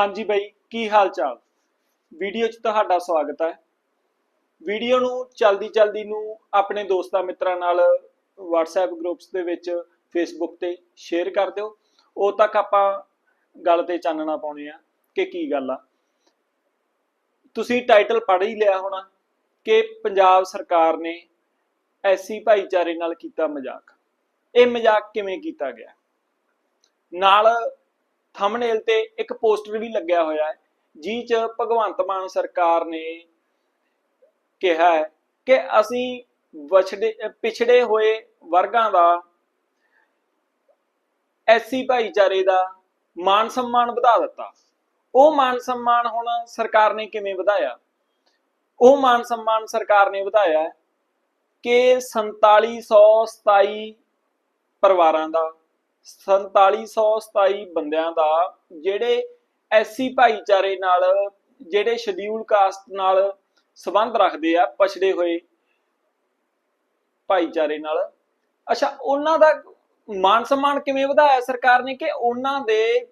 ਹਾਂਜੀ ਬਾਈ, ਕੀ ਹਾਲ ਚਾਲ ਵੀਡੀਓ 'ਚ ਤੁਹਾਡਾ ਸਵਾਗਤ ਹੈ। ਵੀਡੀਓ ਨੂੰ ਚਲਦੀ ਚਲਦੀ ਨੂੰ ਆਪਣੇ ਦੋਸਤਾਂ ਮਿੱਤਰਾਂ ਨਾਲ WhatsApp ਗਰੁੱਪਸ ਦੇ ਵਿੱਚ, Facebook ਤੇ ਸ਼ੇਅਰ ਕਰ ਦਿਓ। ਉਦੋਂ ਤੱਕ ਆਪਾਂ ਗੱਲ ਤੇ ਚਾਨਣਾ ਪਾਉਣੇ ਆ ਕਿ ਕੀ ਗੱਲ ਆ। ਤੁਸੀਂ ਟਾਈਟਲ ਪੜ੍ਹ ਹੀ ਲਿਆ ਹੋਣਾ ਕਿ ਪੰਜਾਬ ਸਰਕਾਰ ਨੇ ਐਸੀ ਭਾਈਚਾਰੇ ਨਾਲ ਕੀਤਾ ਮਜ਼ਾਕ। ਇਹ ਮਜ਼ਾਕ ਕਿਵੇਂ ਕੀਤਾ ਗਿਆ? ਨਾਲ ਥੰਬਨੇਲ ਤੇ ਇੱਕ ਪੋਸਟਰ ਵੀ ਲੱਗਿਆ ਹੋਇਆ ਹੈ ਜਿਹ ਚ ਭਗਵੰਤ ਮਾਨ ਸਰਕਾਰ ਨੇ ਕਿਹਾ ਹੈ ਕਿ ਅਸੀਂ ਵਛੜੇ, ਪਿਛੜੇ ਹੋਏ ਵਰਗਾਂ ਦਾ ਐਸੀ ਭਾਈਚਾਰੇ ਦਾ ਮਾਨ ਸਨਮਾਨ ਵਧਾ ਦਿੱਤਾ। ਉਹ ਮਾਨ ਸਨਮਾਨ ਹੁਣ ਸਰਕਾਰ ਨੇ ਕਿਵੇਂ ਵਧਾਇਆ? ਉਹ ਮਾਨ ਸਨਮਾਨ ਸਰਕਾਰ ਨੇ ਵਧਾਇਆ ਹੈ ਕਿ 4727 ਪਰਿਵਾਰਾਂ ਦਾ 4727 ਬੰਦਿਆਂ ਦਾ ਜਿਹੜੇ ਐਸੀ ਭਾਈਚਾਰੇ ਨਾਲ, ਜਿਹੜੇ ਸ਼ਡਿਊਲ ਕਾਸਟ ਨਾਲ ਸੰਬੰਧ ਰੱਖਦੇ ਆ, ਪਛੜੇ ਹੋਏ ਭਾਈਚਾਰੇ ਨਾਲ। ਅੱਛਾ, ਉਹਨਾਂ ਦਾ ਮਾਨ ਸਨਮਾਨ ਕਿਵੇਂ ਵਧਾਇਆ ਸਰਕਾਰ ਨੇ ਕਿ ਉਹਨਾਂ ਦੇ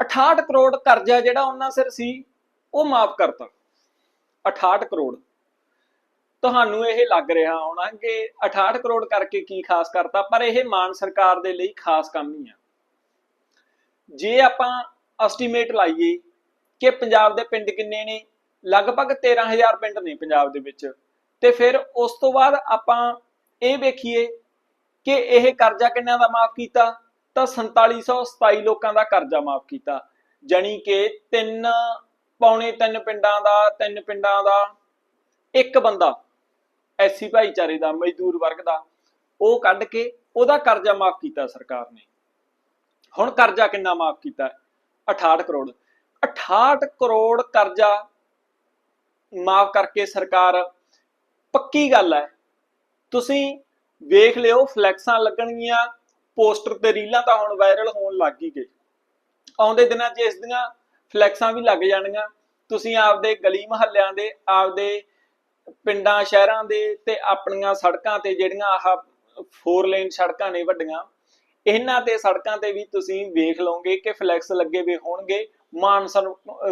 68 ਕਰੋੜ ਕਰਜ਼ਾ ਜਿਹੜਾ ਉਹਨਾਂ ਸਿਰ ਸੀ, ਉਹ ਮਾਫ ਕਰਤਾ। 68 ਕਰੋੜ। ਤੁਹਾਨੂੰ ਇਹ ਲੱਗ ਰਿਹਾ ਹੋਣਾ ਕਿ 68 ਕਰੋੜ ਕਰਕੇ ਕੀ ਖਾਸ ਕਰਤਾ, ਪਰ ਇਹ ਮਾਨ ਸਰਕਾਰ ਦੇ ਲਈ ਖਾਸ ਕੰਮ ਹੀ ਆ। ਜੇ ਆਪਾਂ ਐਸਟੀਮੇਟ ਲਾਈਏ ਕਿ ਪੰਜਾਬ ਦੇ ਪਿੰਡ ਕਿੰਨੇ ਨੇ, ਲਗਭਗ 13000 ਪਿੰਡ ਨੇ ਪੰਜਾਬ ਦੇ ਵਿੱਚ। ਤੇ ਫਿਰ ਉਸ ਤੋਂ ਬਾਅਦ ਆਪਾਂ ਇਹ ਵੇਖੀਏ ਕਿ ਇਹ ਕਰਜ਼ਾ ਕਿੰਨਾ ਦਾ ਮਾਫ ਕੀਤਾ? ਤਾਂ 4727 ਲੋਕਾਂ ਦਾ ਕਰਜ਼ਾ ਮਾਫ ਕੀਤਾ। ਜਾਣੀ ਕਿ ਤਿੰਨ, ਪੌਣੇ ਤਿੰਨ ਪਿੰਡਾਂ ਦਾ, ਤਿੰਨ ਪਿੰਡਾਂ ਦਾ ਇੱਕ ਬੰਦਾ ਐਸੀ ਭਾਈਚਾਰੇ ਦਾ, ਮਜ਼ਦੂਰ ਵਰਗ ਦਾ, ਉਹ ਕੱਢ ਕੇ ਉਹਦਾ ਕਰਜ਼ਾ ਮਾਫ ਕੀਤਾ ਸਰਕਾਰ ਨੇ। ਹੁਣ ਕਰਜ਼ਾ ਕਿੰਨਾ ਮਾਫ ਕੀਤਾ? 68 ਕਰੋੜ। 68 ਕਰੋੜ ਕਰਜ਼ਾ ਮਾਫ ਕਰਕੇ ਸਰਕਾਰ, ਪੱਕੀ ਗੱਲ ਹੈ। ਤੁਸੀਂ ਵੇਖ ਲਿਓ, ਫਲੈਕਸਾਂ ਲੱਗਣਗੀਆਂ, ਪੋਸਟਰ ਤੇ ਰੀਲਾਂ ਤਾਂ ਹੁਣ ਵਾਇਰਲ ਹੋਣ ਲੱਗ ਹੀ ਗਏ। ਆਉਂਦੇ ਦਿਨਾਂ 'ਚ ਇਸ ਦੀਆਂ ਫਲੈਕਸਾਂ ਵੀ ਲੱਗ ਜਾਣਗੀਆਂ। ਤੁਸੀਂ ਆਪਦੇ ਗਲੀ ਮਹੱਲਿਆਂ ਦੇ, ਆਪਦੇ ਪਿੰਡਾਂ, ਸ਼ਹਿਰਾਂ ਦੇ ਤੇ ਆਪਣੀਆਂ ਸੜਕਾਂ ਤੇ ਜਿਹੜੀਆਂ ਆਹ ਫੋਰ ਲੇਨ ਸੜਕਾਂ ਨੇ ਵੱਡੀਆਂ, ਇਹਨਾਂ ਤੇ ਸੜਕਾਂ ਤੇ ਵੀ ਤੁਸੀਂ ਵੇਖ ਲਓਗੇ ਕਿ ਫਲੈਕਸ ਲੱਗੇ ਵੀ ਹੋਣਗੇ। ਮਾਨ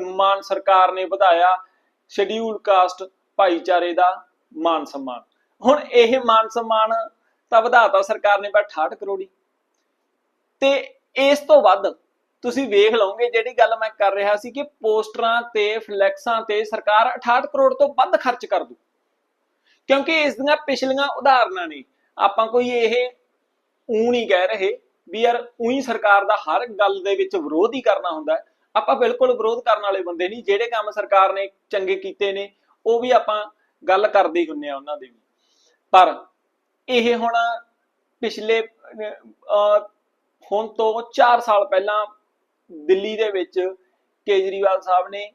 ਮਾਨ ਸਰਕਾਰ ਨੇ ਵਧਾਇਆ ਸ਼ਡਿਊਲ ਕਾਸਟ ਭਾਈਚਾਰੇ ਦਾ ਮਾਨ ਸਨਮਾਨ। ਹੁਣ ਇਹ ਮਾਨ ਸਨਮਾਨ ਤਾਂ ਵਧਾਤਾ ਸਰਕਾਰ ਨੇ, ਪਰ 68 ਕਰੋੜੀ। ਤੇ ਇਸ ਤੋਂ ਵੱਧ ਤੁਸੀਂ ਵੇਖ ਲਓਗੇ, ਜਿਹੜੀ ਗੱਲ ਮੈਂ ਕਰ ਰਿਹਾ ਸੀ ਕਿ ਪੋਸਟਰਾਂ ਤੇ, ਫਲੈਕਸਾਂ ਤੇ ਸਰਕਾਰ 68 ਕਰੋੜ ਤੋਂ ਵੱਧ ਖਰਚ ਕਰ ਦੂ ਕਿਉਂਕਿ ਇਸ ਦੀਆਂ ਪਿਛਲੀਆਂ ਉਦਾਹਰਨਾਂ ਨੇ। ਆਪਾਂ ਕੋਈ ਇਹ ਊ ਨਹੀਂ ਕਹਿ ਰਹੇ ਵੀ ਯਾਰ ਉਹੀ ਸਰਕਾਰ ਦਾ ਹਰ ਗੱਲ ਦੇ ਵਿੱਚ ਵਿਰੋਧ ਹੀ ਕਰਨਾ ਹੁੰਦਾ ਆਪਾਂ ਬਿਲਕੁਲ ਵਿਰੋਧ ਕਰਨ ਵਾਲੇ ਬੰਦੇ ਨਹੀਂ, ਜਿਹੜੇ ਕੰਮ ਸਰਕਾਰ ਨੇ ਚੰਗੇ ਕੀਤੇ ਨੇ, ਉਹ ਵੀ ਆਪਾਂ ਗੱਲ ਕਰਦੇ ਹੀ ਹੁੰਨੇ ਆ ਉਹਨਾਂ ਦੀ ਵੀ। ਪਰ ਇਹ ਹੁਣ ਪਿਛਲੇ ਹੁਣ ਤੋਂ 4 ਸਾਲ ਪਹਿਲਾਂ ਦਿੱਲੀ ਦੇ ਵਿੱਚ ਕੇਜਰੀਵਾਲ ਸਾਹਿਬ ਨੇ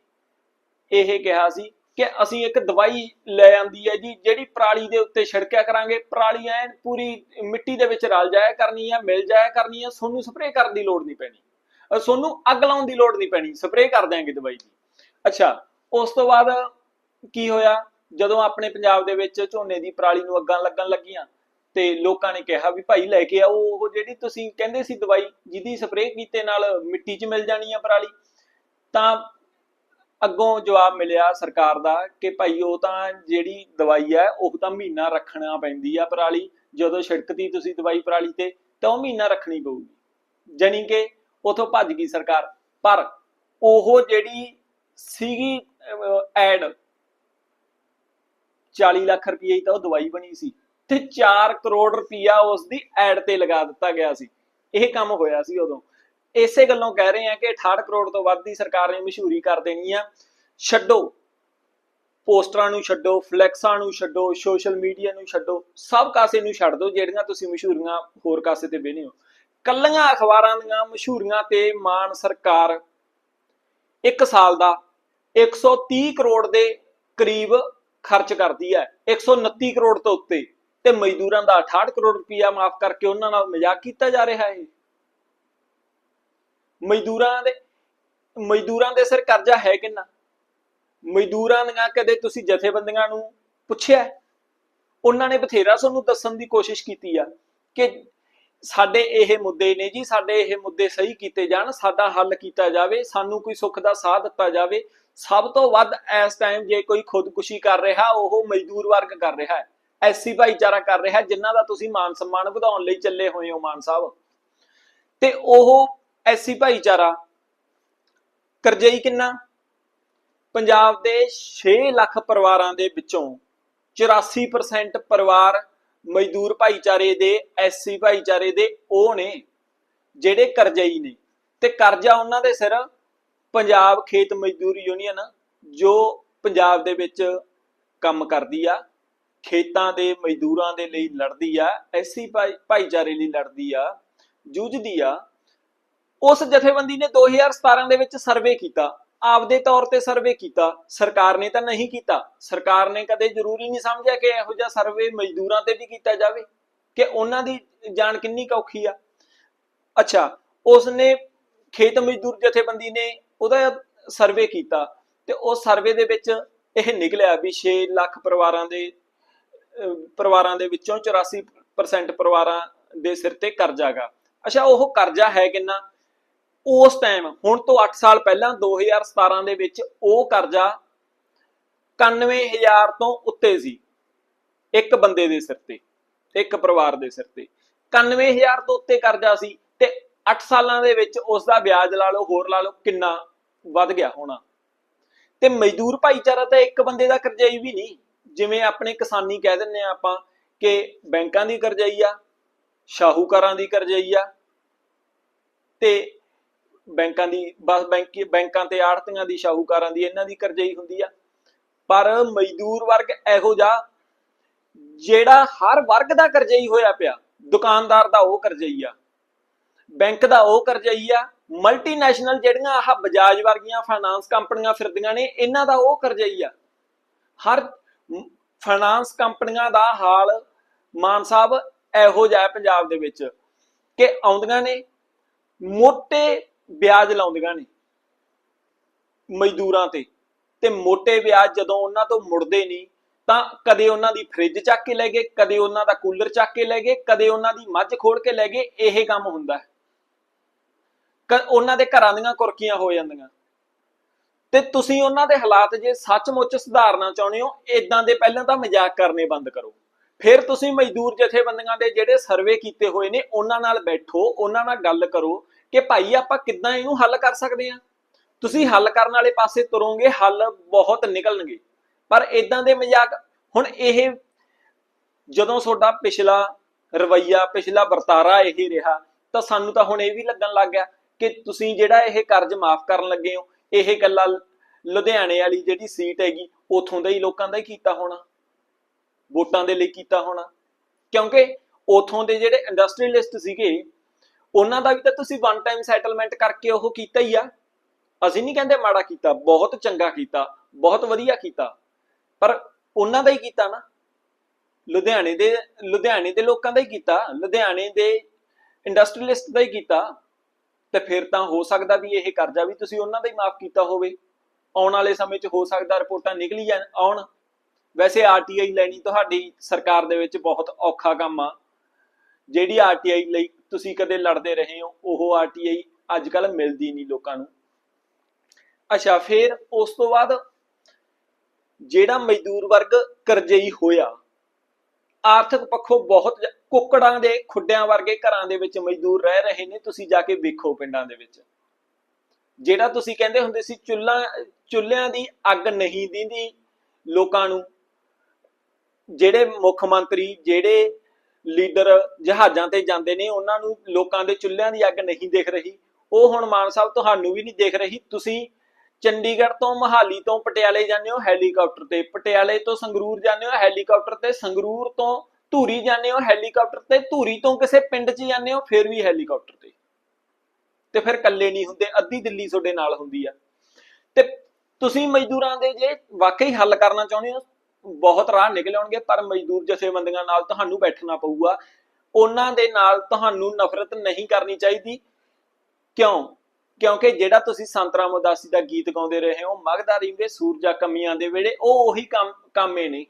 ਇਹ ਕਿਹਾ ਸੀ ਕਿ ਅਸੀਂ ਇੱਕ ਦਵਾਈ ਲੈ ਆਂਦੀ ਹੈ ਜੀ, ਜਿਹੜੀ ਪਰਾਲੀ ਦੇ ਉੱਤੇ ਛਿੜਕਿਆ ਕਰਾਂਗੇ। ਪਰਾਲੀ ਐਨ ਪੂਰੀ ਮਿੱਟੀ ਦੇ ਵਿੱਚ ਰਲ ਜਾਇਆ ਕਰਨੀ ਹੈ, ਮਿਲ ਜਾਇਆ ਕਰਨੀ ਹੈ। ਸੋਨੂੰ ਸਪਰੇਅ ਕਰਨ ਦੀ ਲੋੜ ਨਹੀਂ ਪੈਣੀ। ਅਹ ਸੋਨੂੰ ਅੱਗ ਲਾਉਣ ਦੀ ਲੋੜ ਨਹੀਂ ਪੈਣੀ। ਸਪਰੇਅ ਕਰ ਦਿਆਂਗੇ ਦਵਾਈ ਦੀ। ਅੱਛਾ, ਉਸ ਤੋਂ ਬਾਅਦ ਕੀ ਹੋਇਆ? ਜਦੋਂ ਆਪਣੇ ਪੰਜਾਬ ਦੇ ਵਿੱਚ ਝੋਨੇ ਦੀ ਪਰਾਲੀ ਨੂੰ ਅੱਗਾਂ ਲੱਗਣ ਲੱਗੀਆਂ ਤੇ ਲੋਕਾਂ ਨੇ ਕਿਹਾ ਵੀ ਭਾਈ ਲੈ ਕੇ ਆਓ, ਉਹ ਜਿਹੜੀ ਤੁਸੀਂ ਕਹਿੰਦੇ ਸੀ ਦਵਾਈ ਜਿਹਦੀ ਸਪਰੇਅ ਕੀਤੇ ਨਾਲ ਮਿੱਟੀ 'ਚ ਮਿਲ ਜਾਣੀ ਆ ਪਰਾਲੀ, ਤਾਂ ਅੱਗੋਂ ਜਵਾਬ ਮਿਲਿਆ ਸਰਕਾਰ ਦਾ ਕਿ ਭਾਈ ਉਹ ਤਾਂ ਜਿਹੜੀ ਦਵਾਈ ਹੈ ਉਹ ਤਾਂ ਮਹੀਨਾ ਰੱਖਣਾ ਪੈਂਦੀ ਆ ਪਰਾਲੀ, ਜਦੋਂ ਛਿੜਕਦੀ ਤੁਸੀਂ ਦਵਾਈ ਪਰਾਲੀ ਤੇ, ਤਾਂ ਉਹ ਮਹੀਨਾ ਰੱਖਣੀ ਪਊਗੀ। ਜਾਣੀ ਕਿ ਉਥੋਂ ਭੱਜ ਗਈ ਸਰਕਾਰ। ਪਰ ਉਹ ਜਿਹੜੀ ਸੀਗੀ ਐਡ 40 ਲੱਖ ਰੁਪਏ ਹੀ ਤਾਂ ਉਹ ਦਵਾਈ ਬਣੀ ਸੀ। ਤੇ 4 ਕਰੋੜ ਰੁਪਇਆ ਉਸ ਦੀ ਐਡ ਤੇ ਲਗਾ ਦਿੱਤਾ ਗਿਆ ਸੀ। ਇਹ ਕੰਮ ਹੋਇਆ ਸੀ ਉਦੋਂ। ਇਸੇ ਗੱਲੋਂ ਕਹਿ ਰਹੇ ਆ ਕਿ 68 ਕਰੋੜ ਤੋਂ ਵੱਧ ਦੀ ਸਰਕਾਰ ਨੇ ਮਸ਼ਹੂਰੀ ਕਰ ਦੇਣੀ ਆ। ਛੱਡੋ। ਪੋਸਟਰਾਂ ਨੂੰ ਛੱਡੋ, ਫਲੈਕਸਾਂ ਨੂੰ ਛੱਡੋ, ਸੋਸ਼ਲ ਮੀਡੀਆ ਨੂੰ ਛੱਡੋ। ਸਭ ਕਾਸੇ ਨੂੰ ਛੱਡ ਦਿਓ ਜਿਹੜੀਆਂ ਤੁਸੀਂ ਮਸ਼ਹੂਰੀਆਂ ਹੋਰ ਕਾਸੇ ਤੇ ਵੇਨੇ ਹੋ। ਕੱਲੀਆਂ ਅਖਬਾਰਾਂ ਦੀਆਂ ਮਸ਼ਹੂਰੀਆਂ ਤੇ ਮਾਨ ਸਰਕਾਰ ਇੱਕ ਸਾਲ ਦਾ 130 ਕਰੋੜ ਦੇ ਕਰੀਬ ਖਰਚ ਕਰਦੀ ਹੈ। 129 ਕਰੋੜ ਤੋਂ ਉੱਤੇ। ਤੇ ਮਜ਼ਦੂਰਾਂ ਦਾ 68 ਕਰੋੜ ਰੁਪਇਆ ਮਾਫ ਕਰਕੇ ਉਹਨਾਂ ਨਾਲ ਮਜ਼ਾਕ ਕੀਤਾ ਜਾ ਰਿਹਾ ਹੈ। ਮਜ਼ਦੂਰਾਂ ਦੇ ਮਜ਼ਦੂਰਾਂ ਦੇ ਸਿਰ ਕਰਜ਼ਾ ਹੈ ਕਿੰਨਾ? ਮਜ਼ਦੂਰਾਂ ਦੀਆਂ ਕਦੇ ਤੁਸੀਂ ਜਥੇਬੰਦੀਆਂ ਨੂੰ ਪੁੱਛਿਆ? ਉਹਨਾਂ ਨੇ ਬਥੇਰਾ ਤੁਹਾਨੂੰ ਦੱਸਣ ਦੀ ਕੋਸ਼ਿਸ਼ ਕੀਤੀ ਆ ਕਿ ਸਾਡੇ ਇਹ ਮੁੱਦੇ ਨੇ ਜੀ, ਸਾਡੇ ਇਹ ਮੁੱਦੇ ਸਹੀ ਕੀਤੇ ਜਾਣ, ਸਾਡਾ ਹੱਲ ਕੀਤਾ ਜਾਵੇ, ਸਾਨੂੰ ਕੋਈ ਸੁੱਖ ਦਾ ਸਾਹ ਦਿੱਤਾ ਜਾਵੇ। ਸਭ ਤੋਂ ਵੱਧ ਇਸ ਟਾਈਮ ਜੇ ਕੋਈ ਖੁਦਕੁਸ਼ੀ ਕਰ ਰਿਹਾ, ਉਹ ਮਜ਼ਦੂਰ ਵਰਗ ਕਰ ਰਿਹਾ ਹੈ। ਐਸੀ ਭਾਈਚਾਰਾ ਕਰ ਰਿਹਾ ਜਿਨ੍ਹਾਂ ਦਾ ਤੁਸੀਂ ਮਾਨ ਸਨਮਾਨ ਵਧਾਉਣ ਲਈ ਚੱਲੇ ਹੋਏ ਹੋ ਮਾਨ ਸਾਹਿਬ। ਤੇ ਉਹ ਐਸੀ ਭਾਈਚਾਰਾ, ਕਰਜ਼ਈ ਕਿੰਨਾ? ਪੰਜਾਬ ਦੇ 6 ਲੱਖ ਪਰਿਵਾਰਾਂ ਦੇ ਵਿੱਚੋਂ 84% ਪਰਿਵਾਰ ਮਜ਼ਦੂਰ ਭਾਈਚਾਰੇ ਦੇ ਐਸਸੀ ਭਾਈਚਾਰੇ ਦੇ ਉਹ ਨੇ, ਜਿਹੜੇ ਕਰਜ਼ਈ ਨੇ। ਤੇ ਕਰਜ਼ਾ ਉਹਨਾਂ ਦੇ ਸਿਰ, ਪੰਜਾਬ ਖੇਤ ਮਜ਼ਦੂਰ ਯੂਨੀਅਨ ਜੋ ਪੰਜਾਬ ਦੇ ਵਿੱਚ ਕੰਮ ਕਰਦੀ ਆ। ਖੇਤਾਂ ਦੇ, ਮਜ਼ਦੂਰਾਂ ਦੇ ਲਈ ਲੜਦੀ ਆ, ਐਸੀ ਭਾਈਚਾਰੇ ਲਈ ਲੜਦੀ ਆ, ਜੂਝਦੀ ਆ। ਉਸ ਜਥੇਬੰਦੀ ਨੇ 2017 ਦੇ ਵਿੱਚ ਸਰਵੇ ਕੀਤਾ। ਆਪਦੇ ਤੌਰ ਤੇ ਸਰਵੇ ਕੀਤਾ। ਸਰਕਾਰ ਨੇ ਤਾਂ ਨਹੀਂ ਕੀਤਾ। ਸਰਕਾਰ ਨੇ ਕਦੇ ਜ਼ਰੂਰੀ ਨਹੀਂ ਸਮਝਿਆ ਕਿ ਇਹੋ ਜਿਹਾ ਸਰਵੇ ਮਜ਼ਦੂਰਾਂ ਤੇ ਵੀ ਕੀਤਾ ਜਾਵੇ, ਕਿ ਉਹਨਾਂ ਦੀ ਜਾਨ ਕਿੰਨੀ ਕੁ ਔਖੀ ਆ। ਅੱਛਾ, ਉਸਨੇ ਖੇਤ ਮਜ਼ਦੂਰ ਜਥੇਬੰਦੀ ਨੇ ਉਹਦਾ ਸਰਵੇ ਕੀਤਾ ਤੇ ਉਹ ਸਰਵੇ ਦੇ ਵਿੱਚ ਇਹ ਨਿਕਲਿਆ ਵੀ 6 ਲੱਖ ਪਰਿਵਾਰਾਂ ਦੇ ਪਰਿਵਾਰਾਂ ਦੇ ਵਿੱਚੋਂ 84% ਪਰਿਵਾਰਾਂ ਦੇ ਸਿਰ ਤੇ ਕਰਜ਼ਾ ਅੱਛਾ, ਉਹ ਕਰਜ਼ਾ ਹੈ ਕਿੰਨਾ? ਉਸ ਟਾਈਮ ਹੁਣ ਤੋਂ 8 ਸਾਲ ਪਹਿਲਾਂ 2017 ਦੇ ਵਿੱਚ ਉਹ ਕਰਜ਼ਾ 91000 ਤੋਂ ਉੱਤੇ ਸੀ, ਇੱਕ ਬੰਦੇ ਦੇ ਸਿਰ ਤੇ, ਇੱਕ ਪਰਿਵਾਰ ਦੇ ਸਿਰ ਤੇ। 91000 ਤੋਂ ਉੱਤੇ ਕਰਜ਼ਾ ਸੀ ਤੇ 8 ਸਾਲਾਂ ਦੇ ਵਿੱਚ ਉਸ ਦਾ ਵਿਆਜ ਲਾ ਲਓ, ਹੋਰ ਲਾ ਲਓ, ਕਿੰਨਾ ਵੱਧ ਗਿਆ ਹੋਣਾ। ਤੇ ਮਜ਼ਦੂਰ ਭਾਈਚਾਰਾ ਤਾਂ ਇੱਕ ਬੰਦੇ ਦਾ ਕਰਜ਼ਾਈ ਵੀ ਨਹੀਂ। ਜਿਵੇਂ ਆਪਣੇ ਕਿਸਾਨੀ ਕਹਿ ਦਿੰਨੇ ਆ ਆਪਾਂ ਕਿ ਬੈਂਕਾਂ ਦੀ ਕਰਜ਼ਾਈ ਆ, ਸ਼ਾਹੂਕਾਰਾਂ ਦੀ ਕਰਜ਼ਾਈ ਆ ਤੇ ਬੈਂਕਾਂ ਦੀ ਬਸ ਬੈਂਕ ਬੈਂਕਾਂ ਤੇ ਆੜਤੀਆਂ ਦੀ, ਸ਼ਾਹੂਕਾਰਾਂ ਦੀ, ਇਹਨਾਂ ਦੀ ਕਰਜ਼ਈ ਹੁੰਦੀ ਆ। ਪਰ ਮਜ਼ਦੂਰ ਵਰਗ ਇਹੋ ਜਿਹਾ ਜਿਹੜਾ ਹਰ ਵਰਗ ਦਾ ਕਰਜਾਈ ਹੋਇਆ ਪਿਆ, ਦੁਕਾਨਦਾਰ ਦਾ ਉਹ ਕਰਜਾਈ ਆ, ਬੈਂਕ ਦਾ ਉਹ ਕਰਜਾਈ ਆ, ਮਲਟੀਨੈਸ਼ਨਲ ਜਿਹੜੀਆਂ ਆਹ ਬਜਾਜ ਵਰਗੀਆਂ ਫਾਈਨਾਂਸ ਕੰਪਨੀਆਂ ਫਿਰਦੀਆਂ ਨੇ, ਇਹਨਾਂ ਦਾ ਉਹ ਕਰਜਾਈ ਆ। ਹਰ ਫਾਈਨਾਂਸ ਕੰਪਨੀਆਂ ਦਾ ਹਾਲ ਮਾਨ ਸਾਹਿਬ ਇਹੋ ਜਿਹਾ ਪੰਜਾਬ ਦੇ ਵਿੱਚ ਕਿ ਆਉਂਦੀਆਂ ਨੇ ਮੋٹے ਵਿਆਜ ਲਾਉਂਦੀਆਂ ਨੇ ਮਜ਼ਦੂਰਾਂ ਤੇ ਤੇ ਮੋٹے ਵਿਆਜ ਜਦੋਂ ਉਹਨਾਂ ਤੋਂ ਮੁੜਦੇ ਨਹੀਂ ਤਾਂ ਕਦੇ ਉਹਨਾਂ ਦੀ ਫ੍ਰਿਜ ਚੱਕ ਕੇ ਲੈ ਗਏ, ਕਦੇ ਉਹਨਾਂ ਦਾ ਕੂਲਰ ਚੱਕ ਕੇ ਲੈ ਗਏ, ਕਦੇ ਉਹਨਾਂ ਦੀ ਮੱਝ ਖੋਲ ਕੇ ਲੈ ਗਏ, ਇਹ ਕੰਮ ਹੁੰਦਾ ਹੈ। ਉਹਨਾਂ ਦੇ ਘਰਾਂ ਦੀਆਂ ਕੁਰਕੀਆਂ ਹੋ ਜਾਂਦੀਆਂ। ਤੇ ਤੁਸੀਂ ਉਹਨਾਂ ਦੇ ਹਾਲਾਤ ਜੇ ਸੱਚਮੁੱਚ ਸੁਧਾਰਨਾ ਚਾਹੁੰਦੇ ਹੋ ਇਦਾਂ ਦੇ ਪਹਿਲਾਂ ਤਾਂ ਮਜ਼ਾਕ ਕਰਨੇ ਬੰਦ ਕਰੋ। ਫਿਰ ਤੁਸੀਂ ਮਜ਼ਦੂਰ ਜਥੇਬੰਦੀਆਂ ਦੇ ਜਿਹੜੇ ਸਰਵੇ ਕੀਤੇ ਹੋਏ ਨੇ, ਉਹਨਾਂ ਨਾਲ ਬੈਠੋ, ਉਹਨਾਂ ਨਾਲ ਗੱਲ ਕਰੋ ਕਿ ਭਾਈ ਆਪਾਂ ਕਿੱਦਾਂ ਇਹਨੂੰ ਹੱਲ ਕਰ ਸਕਦੇ ਆ ਤੁਸੀਂ ਹੱਲ ਕਰਨ ਵਾਲੇ ਪਾਸੇ ਤੁਰੋਗੇ, ਹੱਲ ਬਹੁਤ ਨਿਕਲਣਗੇ। ਪਰ ਇਦਾਂ ਦੇ ਮਜ਼ਾਕ, ਹੁਣ ਇਹ ਜਦੋਂ ਤੁਹਾਡਾ ਪਿਛਲਾ ਰਵਈਆ, ਪਿਛਲਾ ਵਰਤਾਰਾ ਇਹ ਰਿਹਾ, ਤਾਂ ਸਾਨੂੰ ਤਾਂ ਹੁਣ ਇਹ ਵੀ ਲੱਗਣ ਲੱਗ ਗਿਆ ਕਿ ਤੁਸੀਂ ਜਿਹੜਾ ਇਹ ਕਰਜ਼ ਮਾਫ ਕਰਨ ਲੱਗੇ ਹੋ ਇਹ ਗੱਲਾਂ ਲੁਧਿਆਣੇ ਵਾਲੀ ਜਿਹੜੀ ਸੀਟ ਹੈਗੀ, ਉਥੋਂ ਦੇ ਹੀ ਲੋਕਾਂ ਦਾ ਹੀ ਕੀਤਾ ਹੋਣਾ। ਵੋਟਾਂ ਦੇ ਲਈ ਕੀਤਾ ਹੋਣਾ। ਕਿਉਂਕਿ ਉਥੋਂ ਦੇ ਜਿਹੜੇ ਇੰਡਸਟਰੀਅਲਿਸਟ ਸੀਗੇ, ਉਹਨਾਂ ਦਾ ਵੀ ਤਾਂ ਤੁਸੀਂ ਵਨ ਟਾਈਮ ਸੈਟਲਮੈਂਟ ਕਰਕੇ ਉਹ ਕੀਤਾ ਹੀ ਆ। ਅਸੀਂ ਨਹੀਂ ਕਹਿੰਦੇ ਮਾੜਾ ਕੀਤਾ, ਬਹੁਤ ਚੰਗਾ ਕੀਤਾ, ਬਹੁਤ ਵਧੀਆ ਕੀਤਾ। ਪਰ ਉਹਨਾਂ ਦਾ ਹੀ ਕੀਤਾ ਨਾ। ਲੁਧਿਆਣੇ ਦੇ ਲੁਧਿਆਣੇ ਦੇ ਲੋਕਾਂ ਦਾ ਹੀ ਕੀਤਾ, ਲੁਧਿਆਣੇ ਦੇ ਇੰਡਸਟਰੀਅਲਿਸਟ ਦਾ ਹੀ ਕੀਤਾ। ਤੇ ਫਿਰ ਤਾਂ ਹੋ ਸਕਦਾ ਵੀ ਇਹ ਕਰਜ਼ਾ ਵੀ ਤੁਸੀਂ ਉਹਨਾਂ ਦਾ ਹੀ ਮਾਫ ਕੀਤਾ ਹੋਵੇ। ਆਉਣ ਵਾਲੇ ਸਮੇਂ 'ਚ ਹੋ ਸਕਦਾ ਰਿਪੋਰਟਾਂ ਨਿਕਲੀ ਆਉਣ। ਵੈਸੇ ਆਰਟੀਆਈ ਲੈਣੀ ਤੁਹਾਡੀ ਸਰਕਾਰ ਦੇ ਵਿੱਚ ਬਹੁਤ ਔਖਾ ਕੰਮ ਆ। ਜਿਹੜੀ ਆਰਟੀਆਈ ਲਈ ਤੁਸੀਂ ਕਦੇ ਲੜਦੇ ਰਹੇ ਹੋ, ਉਹ ਆਰਟੀਆਈ ਅੱਜ ਕੱਲ ਮਿਲਦੀ ਨਹੀਂ ਲੋਕਾਂ ਨੂੰ। ਅੱਛਾ, ਫਿਰ ਉਸ ਤੋਂ ਬਾਅਦ ਜਿਹੜਾ ਮਜ਼ਦੂਰ ਵਰਗ ਕਰਜ਼ਈ ਹੋਇਆ ਆਰਥਿਕ ਪੱਖੋਂ ਬਹੁਤ ਕੁੱਕੜਾਂ ਦੇ, ਖੁੱਡਿਆਂ ਵਰਗੇ ਘਰਾਂ ਦੇ ਵਿੱਚ ਮਜ਼ਦੂਰ ਰਹਿ ਰਹੇ ਨੇ, ਤੁਸੀਂ ਜਾ ਕੇ ਵੇਖੋ ਪਿੰਡਾਂ ਦੇ ਵਿੱਚ। ਜਿਹੜਾ ਤੁਸੀਂ ਕਹਿੰਦੇ ਹੁੰਦੇ ਸੀ, ਚੁੱਲ੍ਹਾ, ਚੁੱਲ੍ਹਿਆਂ ਦੀ ਅੱਗ ਨਹੀਂ ਦਿੰਦੀ ਲੋਕਾਂ ਨੂੰ, ਜਿਹੜੇ ਮੁੱਖ ਮੰਤਰੀ, ਜਿਹੜੇ ਲੀਡਰ ਜਹਾਜ਼ਾਂ ਤੇ ਜਾਂਦੇ ਨੇ, ਉਹਨਾਂ ਨੂੰ ਲੋਕਾਂ ਦੇ ਚੁੱਲ੍ਹਿਆਂ ਦੀ ਅੱਗ ਨਹੀਂ ਦਿਖ ਰਹੀ। ਉਹ ਹੁਣ ਮਾਨ ਸਾਹਿਬ ਤੁਹਾਨੂੰ ਵੀ ਨਹੀਂ ਦਿਖ ਰਹੀ। ਤੁਸੀਂ ਚੰਡੀਗੜ੍ਹ ਤੋਂ ਮਹਾਲੀ ਤੋਂ ਪਟਿਆਲੇ ਜਾਂਦੇ ਹੋ, ਹੈਲੀਕਾਪਟਰ ਤੇ। ਪਟਿਆਲੇ ਤੋਂ ਸੰਗਰੂਰ ਜਾਂਦੇ ਹੋ, ਹੈਲੀਕਾਪਟਰ ਤੇ। ਸੰਗਰੂਰ ਤੋਂ ਧੂਰੀ ਜਾਂਦੇ ਹੋ, ਹੈਲੀਕਾਪਟਰ ਤੇ। ਧੂਰੀ ਤੋਂ ਕਿਸੇ ਪਿੰਡ 'ਚ ਜਾਂਦੇ ਹੋ, ਫਿਰ ਵੀ ਹੈਲੀਕਾਪਟਰ ਤੇ। ਤੇ ਫਿਰ ਇਕੱਲੇ ਨਹੀਂ ਹੁੰਦੇ, ਅੱਧੀ ਦਿੱਲੀ ਤੁਹਾਡੇ ਨਾਲ ਹੁੰਦੀ ਆ। ਤੇ ਤੁਸੀਂ ਮਜ਼ਦੂਰਾਂ ਦੇ ਜੇ ਵਾਕਈ ਹੱਲ ਕਰਨਾ ਚਾਹੁੰਦੇ ਹੋ, ਬਹੁਤ ਰਾਹ ਨਿਕਲ ਆਉਣਗੇ, ਪਰ ਮਜ਼ਦੂਰ ਜਥੇਬੰਦੀਆਂ ਨਾਲ ਤੁਹਾਨੂੰ ਬੈਠਣਾ ਪਊਗਾ। ਉਹਨਾਂ ਦੇ ਨਾਲ ਤੁਹਾਨੂੰ ਨਫ਼ਰਤ ਨਹੀਂ ਕਰਨੀ ਚਾਹੀਦੀ। ਕਿਉਂ? ਕਿਉਂਕਿ ਜਿਹੜਾ ਤੁਸੀਂ ਸੰਤਰਾ ਮੁਦਾਸੀ ਦਾ ਗੀਤ ਗਾਉਂਦੇ ਰਹੇ ਹੋ ਮਗਦਾ ਰਿੰਵੇ ਸੂਰਜਾ ਕਮੀਆਂ ਦੇ ਵੇਲੇ, ਉਹ ਉਹੀ ਕੰਮ, ਕਾਮੇ ਨੇ।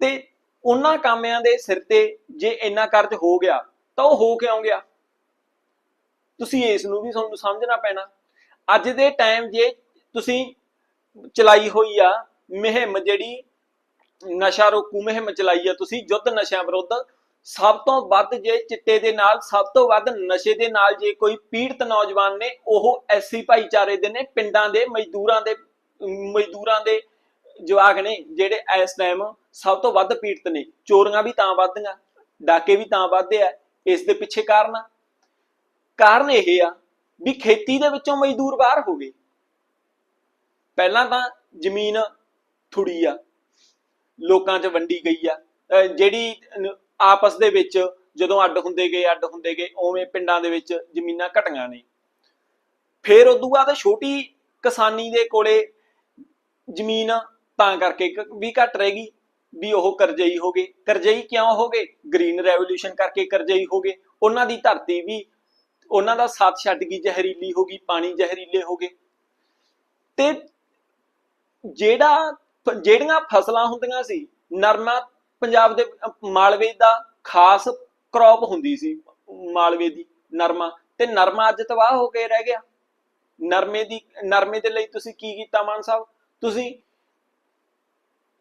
ਤੇ ਉਹਨਾਂ ਕਾਮਿਆਂ ਦੇ ਸਿਰ ਤੇ ਜੇ ਇੰਨਾ ਕਰਜ਼ ਹੋ ਗਿਆ, ਤਾਂ ਉਹ ਹੋ ਕਿਉਂ ਗਿਆ? ਤੁਸੀਂ ਇਸ ਨੂੰ ਵੀ ਤੁਹਾਨੂੰ ਸਮਝਣਾ ਪੈਣਾ। ਅੱਜ ਦੇ ਟਾਈਮ ਜੇ ਤੁਸੀਂ ਚਲਾਈ ਹੋਈ ਆ, ਮੁਹਿੰਮ ਜਿਹੜੀ ਨਸ਼ਾ ਰੋਕੂ ਮੁਹਿੰਮ ਚਲਾਈ ਆ ਤੁਸੀਂ ਯੁੱਧ ਨਸ਼ਿਆਂ ਵਿਰੁੱਧ ਸਭ ਤੋਂ ਵੱਧ ਜੇ ਚਿੱਟੇ ਦੇ ਨਾਲ, ਸਭ ਤੋਂ ਵੱਧ ਨਸ਼ੇ ਦੇ ਨਾਲ ਜੇ ਕੋਈ ਪੀੜਤ ਨੌਜਵਾਨ ਨੇ, ਉਹ ਐਸੀ ਭਾਈਚਾਰੇ ਦੇ ਨੇ, ਪਿੰਡਾਂ ਦੇ, ਮਜ਼ਦੂਰਾਂ ਦੇ ਮਜ਼ਦੂਰਾਂ ਦੇ ਜਵਾਕ ਨੇ ਜਿਹੜੇ ਇਸ ਟਾਈਮ ਸਭ ਤੋਂ ਵੱਧ ਪੀੜਤ ਨੇ। ਚੋਰੀਆਂ ਵੀ ਤਾਂ ਵੱਧਦੀਆਂ, ਡਾਕੇ ਵੀ ਤਾਂ ਵੱਧਦੇ ਆ, ਇਸ ਦੇ ਪਿੱਛੇ ਕਾਰਨ ਆ। ਕਾਰਨ ਇਹ ਆ ਵੀ ਖੇਤੀ ਦੇ ਵਿੱਚੋਂ ਮਜ਼ਦੂਰ ਬਾਹਰ ਹੋ ਗਏ। ਪਹਿਲਾਂ ਤਾਂ ਜ਼ਮੀਨ ਥੁੜੀ ਆ, ਲੋਕਾਂ 'ਚ ਵੰਡੀ ਗਈ ਆ ਜਿਹੜੀ ਆਪਸ ਦੇ ਵਿੱਚ ਜਦੋਂ ਅੱਡ ਹੁੰਦੇ ਗਏ, ਅੱਡ ਹੁੰਦੇ ਗਏ, ਉਵੇਂ ਪਿੰਡਾਂ ਦੇ ਵਿੱਚ ਜ਼ਮੀਨਾਂ ਘਟੀਆਂ ਨੇ। ਫਿਰ ਉਦੋਂ ਬਾਅਦ ਛੋਟੀ ਕਿਸਾਨੀ ਦੇ ਕੋਲੇ ਜ਼ਮੀਨ ਤਾਂ ਕਰਕੇ ਵੀ ਘਟ ਰਹੇਗੀ ਵੀ ਉਹ ਕਰਜ਼ਈ ਹੋ ਗਏ। ਕਰਜ਼ਈ ਕਿਉਂ ਹੋ ਗਏ? ਗ੍ਰੀਨ ਰੈਵੋਲੂਸ਼ਨ ਕਰਕੇ ਕਰਜ਼ਈ ਹੋ ਗਏ। ਉਹਨਾਂ ਦੀ ਧਰਤੀ ਵੀ ਉਹਨਾਂ ਦਾ ਸਾਥ ਛੱਡ ਗਈ, ਜ਼ਹਿਰੀਲੀ ਹੋ ਗਈ, ਪਾਣੀ ਜ਼ਹਿਰੀਲੇ ਹੋ ਗਏ। ਤੇ ਜਿਹੜਾ, ਜਿਹੜੀਆਂ ਫਸਲਾਂ ਹੁੰਦੀਆਂ ਸੀ, ਨਰਮਾ ਪੰਜਾਬ ਦੇ ਮਾਲਵੇ ਦਾ ਖਾਸ ਕ੍ਰੌਪ ਹੁੰਦੀ ਸੀ, ਮਾਲਵੇ ਦੀ, ਨਰਮਾ। ਤੇ ਨਰਮਾ ਅੱਜ ਤਬਾਹ ਹੋ ਕੇ ਰਹਿ ਗਿਆ। ਨਰਮੇ ਦੀ, ਨਰਮੇ ਦੇ ਲਈ ਤੁਸੀਂ ਕੀ ਕੀਤਾ ਮਾਨ ਸਾਹਿਬ? ਤੁਸੀਂ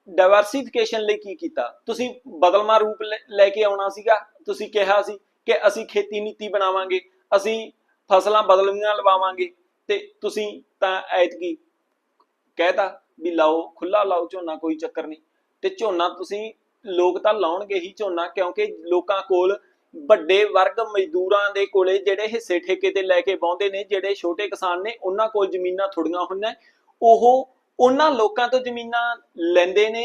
ਡਾਈਵਰਸਿਫਿਕੇਸ਼ਨ ਲਈ ਕੀ ਕੀਤਾ? ਤੁਸੀਂ ਬਦਲਮਾ ਰੂਪ ਲੈ ਕੇ ਆਉਣਾ ਸੀਗਾ। ਤੁਸੀਂ ਕਿਹਾ ਸੀ ਕਿ ਅਸੀਂ ਖੇਤੀ ਨੀਤੀ ਬਣਾਵਾਂਗੇ, ਅਸੀਂ ਫਸਲਾਂ ਬਦਲਵੀਆਂ ਲਵਾਵਾਂਗੇ। ਤੇ ਤੁਸੀਂ ਤਾਂ ਐਤਕੀ ਕਹਿਤਾ ਵੀ ਲਾਓ ਖੁੱਲਾ ਲਾਓ, ਝੋਨਾ ਕੋਈ ਚੱਕਰ ਨਹੀਂ। ਤੇ ਝੋਨਾ ਤੁਸੀਂ ਲੋਕ ਤਾਂ ਲਾਉਣਗੇ ਹੀ ਝੋਨਾ, ਕਿਉਂਕਿ ਲੋਕਾਂ ਕੋਲ ਵੱਡੇ ਵਰਗ ਮਜ਼ਦੂਰਾਂ ਦੇ ਕੋਲੇ ਜਿਹੜੇ ਹਿੱਸੇ ਠੇਕੇ ਤੇ ਲੈ ਕੇ ਬਾਉਂਦੇ ਨੇ, ਜਿਹੜੇ ਛੋਟੇ ਕਿਸਾਨ ਨੇ, ਉਹਨਾਂ ਕੋਲ ਜ਼ਮੀਨਾਂ ਥੋੜੀਆਂ ਹੋਈਆਂ ਉਹ ਉਹਨਾਂ ਲੋਕਾਂ ਤੋਂ ਜ਼ਮੀਨਾਂ ਲੈਂਦੇ ਨੇ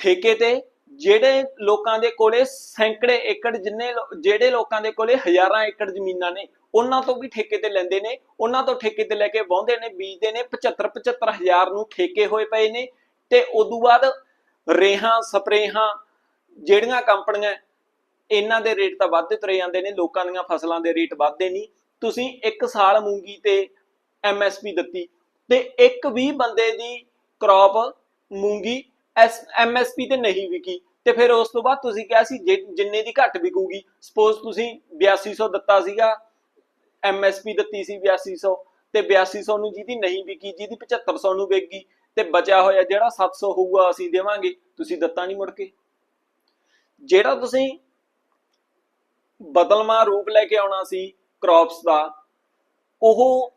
ਠੇਕੇ ਤੇ, ਜਿਹੜੇ ਲੋਕਾਂ ਦੇ ਕੋਲੇ ਸੈਂਕੜੇ ਏਕੜ ਜਿੰਨੇ ਜਿਹੜੇ ਲੋਕਾਂ ਦੇ ਕੋਲੇ ਹਜ਼ਾਰਾਂ ਏਕੜ ਜ਼ਮੀਨਾਂ ਨੇ, ਉਹਨਾਂ ਤੋਂ ਵੀ ਠੇਕੇ ਤੇ ਲੈਂਦੇ ਨੇ, ਉਹਨਾਂ ਤੋਂ ਠੇਕੇ ਤੇ ਲੈ ਕੇ ਵਾਹੁੰਦੇ ਨੇ, ਬੀਜਦੇ ਨੇ 75 75 ਹਜ਼ਾਰ ਨੂੰ ਠੇਕੇ ਹੋਏ ਪਏ ਨੇ ਤੇ ਉਦੋਂ ਬਾਅਦ ਰੇਹਾਂ, ਸਪਰੇਹਾਂ, ਜਿਹੜੀਆਂ ਕੰਪਨੀਆਂ, ਇਹਨਾਂ ਦੇ ਰੇਟ ਤਾਂ ਵੱਧਦੇ ਤੁਰੇ ਜਾਂਦੇ ਨੇ, ਲੋਕਾਂ ਦੀਆਂ ਫਸਲਾਂ ਦੇ ਰੇਟ ਵੱਧਦੇ ਨਹੀਂ। ਤੁਸੀਂ ਇੱਕ ਸਾਲ ਮੂੰਗੀ ਤੇ ਐਮਐਸਪੀ ਦਿੱਤੀ ਤੇ ਇੱਕ ਵੀ ਬੰਦੇ ਦੀ ਕ੍ਰੌਪ ਮੂੰਗੀ ਐਮਐਸਪੀ ਤੇ ਨਹੀਂ ਵਿਕੀ। ਤੇ ਫਿਰ ਉਸ ਤੋਂ ਬਾਅਦ ਤੁਸੀਂ ਕਿਹਾ ਸੀ ਜਿੰਨੇ ਦੀ ਘੱਟ ਵਿਕੂਗੀ। ਸਪੋਜ਼ ਤੁਸੀਂ 8200 ਦਿੱਤਾ ਸੀਗਾ ਐਮਐਸਪੀ ਦਿੱਤੀ ਸੀ 8200 ਤੇ 8200 ਨੂੰ ਜਿਹਦੀ ਨਹੀਂ ਵਿਕੀ, ਜਿਹਦੀ 7500 ਨੂੰ ਵਿਕ ਗਈ ਤੇ ਬਚਿਆ ਹੋਇਆ ਜਿਹੜਾ 700 ਹੋਊਗਾ ਅਸੀਂ ਦੇਵਾਂਗੇ, ਤੁਸੀਂ ਦਿੱਤਾ ਨਹੀਂ ਮੁੜ ਕੇ। ਜਿਹੜਾ ਤੁਸੀਂ ਬਦਲਮਾ ਰੂਪ ਲੈ ਕੇ ਆਉਣਾ ਸੀ ਕ੍ਰੌਪਸ ਦਾ, ਉਹ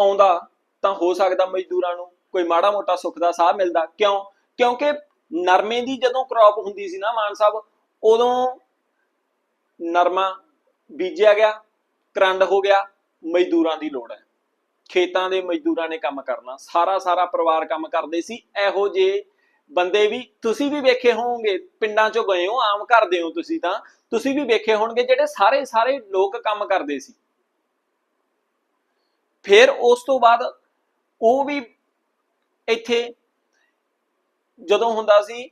ਆਉਂਦਾ ਤਾਂ ਹੋ ਸਕਦਾ ਮਜ਼ਦੂਰਾਂ ਨੂੰ ਕੋਈ ਮਾੜਾ ਮੋਟਾ ਸੁੱਖ ਦਾ ਸਾਹ ਮਿਲਦਾ। ਕਿਉਂ? ਕਿਉਂਕਿ ਨਰਮੇ ਦੀ ਜਦੋਂ ਕ੍ਰੌਪ ਹੁੰਦੀ ਸੀ ਨਾ ਮਾਨ ਸਾਹਿਬ, ਉਦੋਂ ਨਰਮਾ ਬੀਜਿਆ ਗਿਆ ਕਰੰਡ ਹੋ ਗਿਆ, ਮਜ਼ਦੂਰਾਂ ਦੀ ਲੋੜ ਹੈ। ਖੇਤਾਂ ਦੇ ਮਜ਼ਦੂਰਾਂ ਨੇ ਕੰਮ ਕਰਨਾ, ਸਾਰਾ ਸਾਰਾ ਪਰਿਵਾਰ ਕੰਮ ਕਰਦੇ ਸੀ, ਇਹੋ ਜੇ ਬੰਦੇ ਵੀ ਤੁਸੀਂ ਵੀ ਵੇਖੇ ਹੋਵੋਗੇ, ਪਿੰਡਾਂ ਚੋਂ ਗਏ ਹੋ, ਆਮ ਕਰਦੇ ਹੋ ਤੁਸੀਂ ਤਾਂ, ਤੁਸੀਂ ਵੀ ਵੇਖੇ ਹੋਣਗੇ ਜਿਹੜੇ ਸਾਰੇ ਸਾਰੇ ਲੋਕ ਕੰਮ ਕਰਦੇ ਸੀ। ਫਿਰ ਉਸ ਤੋਂ ਬਾਅਦ ਉਹ ਵੀ ਇੱਥੇ ਜਦੋਂ ਹੁੰਦਾ ਸੀ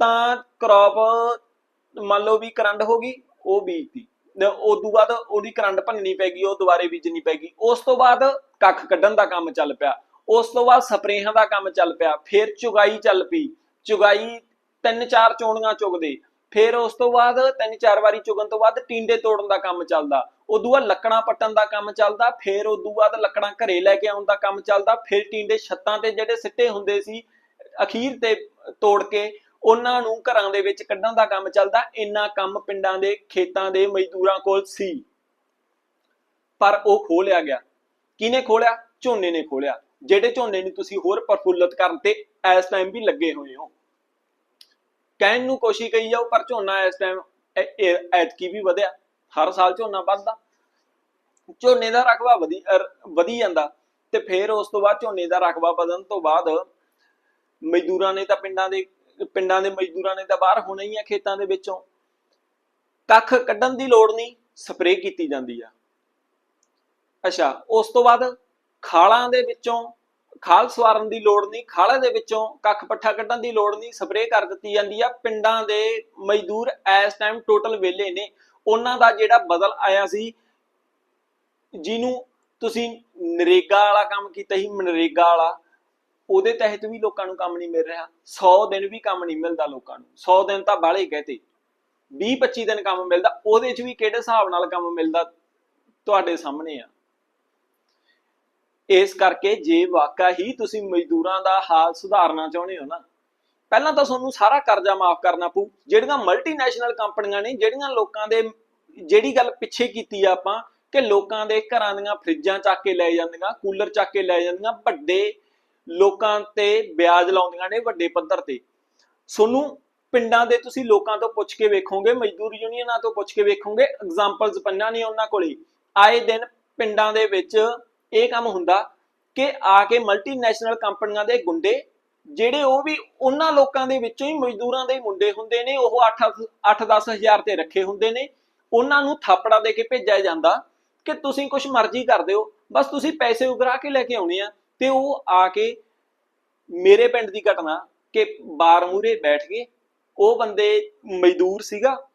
ਤਾਂ ਕ੍ਰੌਪ ਮੰਨ ਲਓ ਵੀ ਕਰੰਡ ਹੋ ਗਈ, ਉਹ ਬੀਜਤੀ। ਉਸ ਤੋਂ ਬਾਅਦ ਉਹਦੀ ਕਰੰਡ ਭੰਨਣੀ ਪੈ ਗਈ, ਉਹ ਦੁਬਾਰੇ ਬੀਜਣੀ ਪੈ ਗਈ। ਉਸ ਤੋਂ ਬਾਅਦ ਕੱਖ ਕੱਢਣ ਦਾ ਕੰਮ ਚੱਲ ਪਿਆ। ਉਸ ਤੋਂ ਬਾਅਦ ਸਪਰੇਹਾਂ ਦਾ ਕੰਮ ਚੱਲ ਪਿਆ। ਫਿਰ ਚੁਗਾਈ ਚੱਲ ਪਈ। ਚੁਗਾਈ ਤਿੰਨ ਚਾਰ ਚੋਣੀਆਂ ਚੁਗਦੇ। ਫਿਰ ਉਸ ਤੋਂ ਬਾਅਦ ਤਿੰਨ ਚਾਰ ਵਾਰੀ ਚੁਗਣ ਤੋਂ ਬਾਅਦ ਟਿੰਡੇ ਤੋੜਨ ਦਾ ਕੰਮ ਚੱਲਦਾ। ਉਦੋਂ ਬਾਅਦ ਲੱਕੜਾਂ ਪੱਟਣ ਦਾ ਕੰਮ ਚੱਲਦਾ। ਫਿਰ ਉਦੋਂ ਬਾਅਦ ਲੱਕੜਾਂ ਘਰੇ ਲੈ ਕੇ ਆਉਣ ਦਾ ਕੰਮ ਚੱਲਦਾ। ਫਿਰ ਟਿੰਡੇ ਛੱਤਾਂ ਤੇ ਜਿਹੜੇ ਸਿੱਟੇ ਹੁੰਦੇ ਸੀ, ਅਖੀਰ ਤੇ ਤੋੜ ਕੇ ਉਹਨਾਂ ਨੂੰ ਘਰਾਂ ਦੇ ਵਿੱਚ ਕੱਢਣ ਦਾ ਕੰਮ ਚੱਲਦਾ, ਇੰਨਾ ਕੰਮ ਪਿੰਡਾਂ ਦੇ, ਖੇਤਾਂ ਦੇ ਮਜ਼ਦੂਰਾਂ ਕੋਲ ਸੀ। ਪਰ ਉਹ ਖੋਲਿਆ ਗਿਆ। ਕਿਹਨੇ ਖੋਲਿਆ? ਝੋਨੇ ਨੇ ਖੋਲਿਆ। ਜਿਹੜੇ ਝੋਨੇ ਨੂੰ ਤੁਸੀਂ ਹੋਰ ਪ੍ਰਫੁੱਲਤ ਕਰਨ ਤੇ ਇਸ ਟਾਈਮ ਵੀ ਲੱਗੇ ਹੋਏ ਹੋ। ਕਹਿਣ ਨੂੰ ਕੋਸ਼ਿਸ਼ ਕਰੀ ਜਾਓ ਪਰ ਝੋਨਾ ਇਸ ਟਾਈਮ ਐਤਕੀ ਵੀ ਵਧਿਆ। ਹਰ ਸਾਲ ਝੋਨਾ ਵੱਧਦਾ। ਝੋਨੇ ਦਾ ਰਕਬਾ ਵਧੀ ਵਧੀ ਜਾਂਦਾ। ਤੇ ਫਿਰ ਉਸ ਤੋਂ ਬਾਅਦ ਝੋਨੇ ਦਾ ਰਕਬਾ ਵਧਣ ਤੋਂ ਬਾਅਦ ਮਜ਼ਦੂਰਾਂ ਨੇ ਤਾਂ ਪਿੰਡਾਂ ਦੇ ਪਿੰਡਾਂ ਦੇ ਮਜ਼ਦੂਰਾਂ ਨੇ ਤਾਂ ਬਾਹਰ ਹੋਣਾ ਹੀ ਆ ਖੇਤਾਂ ਦੇ ਵਿੱਚੋਂ। ਕੱਖ ਕੱਢਣ ਦੀ ਲੋੜ ਨਹੀਂ, ਸਪਰੇਅ ਕੀਤੀ ਜਾਂਦੀ ਆ। ਅੱਛਾ, ਉਸ ਤੋਂ ਬਾਅਦ ਖਾਲਾਂ ਦੇ ਵਿੱਚੋਂ, ਖਾਲ ਸਵਾਰਨ ਦੀ ਲੋੜ ਨਹੀਂ, ਖਾਲਾਂ ਦੇ ਵਿੱਚੋਂ ਕੱਖ ਪੱਠਾ ਕੱਢਣ ਦੀ ਲੋੜ ਨਹੀਂ, ਸਪਰੇਅ ਕਰ ਦਿੱਤੀ ਜਾਂਦੀ ਆ। ਪਿੰਡਾਂ ਦੇ ਮਜ਼ਦੂਰ ਇਸ ਟਾਈਮ ਟੋਟਲ ਵਿਹਲੇ ਨੇ। ਉਹਨਾਂ ਦਾ ਜਿਹੜਾ ਬਦਲ ਆਇਆ ਸੀ, ਜਿਹਨੂੰ ਤੁਸੀਂ ਨਰੇਗਾ ਵਾਲਾ ਕੰਮ ਕੀਤਾ ਸੀ, ਮਨਰੇਗਾ ਵਾਲਾ ਉਹਦੇ ਤਹਿਤ ਵੀ ਲੋਕਾਂ ਨੂੰ ਕੰਮ ਨਹੀਂ ਮਿਲ ਰਿਹਾ 100 ਦਿਨ ਵੀ ਕੰਮ ਨਹੀਂ ਮਿਲਦਾ ਲੋਕਾਂ ਨੂੰ 100 ਦਿਨ ਤਾਂ ਬਾਹਲੇ ਕਹਤੇ 20 25 ਦਿਨ ਕੰਮ ਮਿਲਦਾ, ਉਹਦੇ 'ਚ ਵੀ ਕਿਹੜੇ ਹਿਸਾਬ ਨਾਲ ਕੰਮ ਮਿਲਦਾ ਤੁਹਾਡੇ ਸਾਹਮਣੇ ਆ। ਇਸ ਕਰਕੇ ਜੇ ਵਾਕਾ ਹੀ ਤੁਸੀਂ ਮਜ਼ਦੂਰਾਂ ਦਾ ਹਾਲ ਸੁਧਾਰਨਾ ਚਾਹੁੰਦੇ ਹੋ ਨਾ, ਪਹਿਲਾਂ ਤਾਂ ਤੁਹਾਨੂੰ ਸਾਰਾ ਕਰਜ਼ਾ ਮਾਫ ਕਰਨਾ ਪਊ, ਜਿਹੜੀਆਂ ਮਲਟੀਨੈਸ਼ਨਲ ਕੰਪਨੀਆਂ ਨੇ, ਜਿਹੜੀਆਂ ਲੋਕਾਂ ਦੇ, ਜਿਹੜੀ ਗੱਲ ਪਿੱਛੇ ਕੀਤੀ ਆ ਆਪਾਂ, ਕਿ ਲੋਕਾਂ ਦੇ ਘਰਾਂ ਦੀਆਂ ਫਰਿੱਜਾਂ ਚੱਕ ਕੇ ਲੈ ਜਾਂਦੀਆਂ, ਕੂਲਰ ਚੱਕ ਕੇ ਲੈ ਜਾਂਦੀਆਂ, ਵੱਡੇ ਲੋਕਾਂ ਤੇ ਵਿਆਜ ਲਾਉਂਦੀਆਂ ਨੇ ਵੱਡੇ ਪੱਧਰ ਤੇ। ਤੁਹਾਨੂੰ ਪਿੰਡਾਂ ਦੇ ਤੁਸੀਂ ਲੋਕਾਂ ਤੋਂ ਪੁੱਛ ਕੇ ਵੇਖੋਗੇ, ਮਜ਼ਦੂਰ ਯੂਨੀਅਨਾਂ ਤੋਂ ਪੁੱਛ ਕੇ ਵੇਖੋਗੇ ਐਗਜ਼ਾਮਪਲਸ ਪੰਨਾ ਨਹੀਂ ਉਹਨਾਂ ਕੋਲੇ। ਆਏ ਦਿਨ ਪਿੰਡਾਂ ਦੇ ਵਿੱਚ ਇਹ ਕੰਮ ਹੁੰਦਾ ਕਿ ਆ ਕੇ ਮਲਟੀਨੈਸ਼ਨਲ ਕੰਪਨੀਆਂ ਦੇ ਗੁੰਡੇ, ਜਿਹੜੇ ਉਹ ਵੀ ਉਹਨਾਂ ਲੋਕਾਂ ਦੇ ਵਿੱਚੋਂ ਹੀ ਮਜ਼ਦੂਰਾਂ ਦੇ ਮੁੰਡੇ ਹੁੰਦੇ ਨੇ, ਉਹ 8 8-10 ਹਜ਼ਾਰ ਤੇ ਰੱਖੇ ਹੁੰਦੇ ਨੇ। ਉਹਨਾਂ ਨੂੰ ਥਾਪੜਾ ਦੇ ਕੇ ਭੇਜਿਆ ਜਾਂਦਾ ਕਿ ਤੁਸੀਂ ਕੁਝ ਮਰਜ਼ੀ ਕਰ ਦਿਓ, ਬਸ ਤੁਸੀਂ ਪੈਸੇ ਉਗਰਾ ਕੇ ਲੈ ਕੇ ਆਉਣੇ ਆ। ਤੇ ਉਹ ਆ ਕੇ ਮੇਰੇ ਪਿੰਡ ਦੀ ਘਟਨਾ ਕਿ ਬਾਰ ਮੂਰੇ ਬੈਠ ਗਏ। ਉਹ ਬੰਦੇ ਮਜ਼ਦੂਰ ਸੀਗਾ।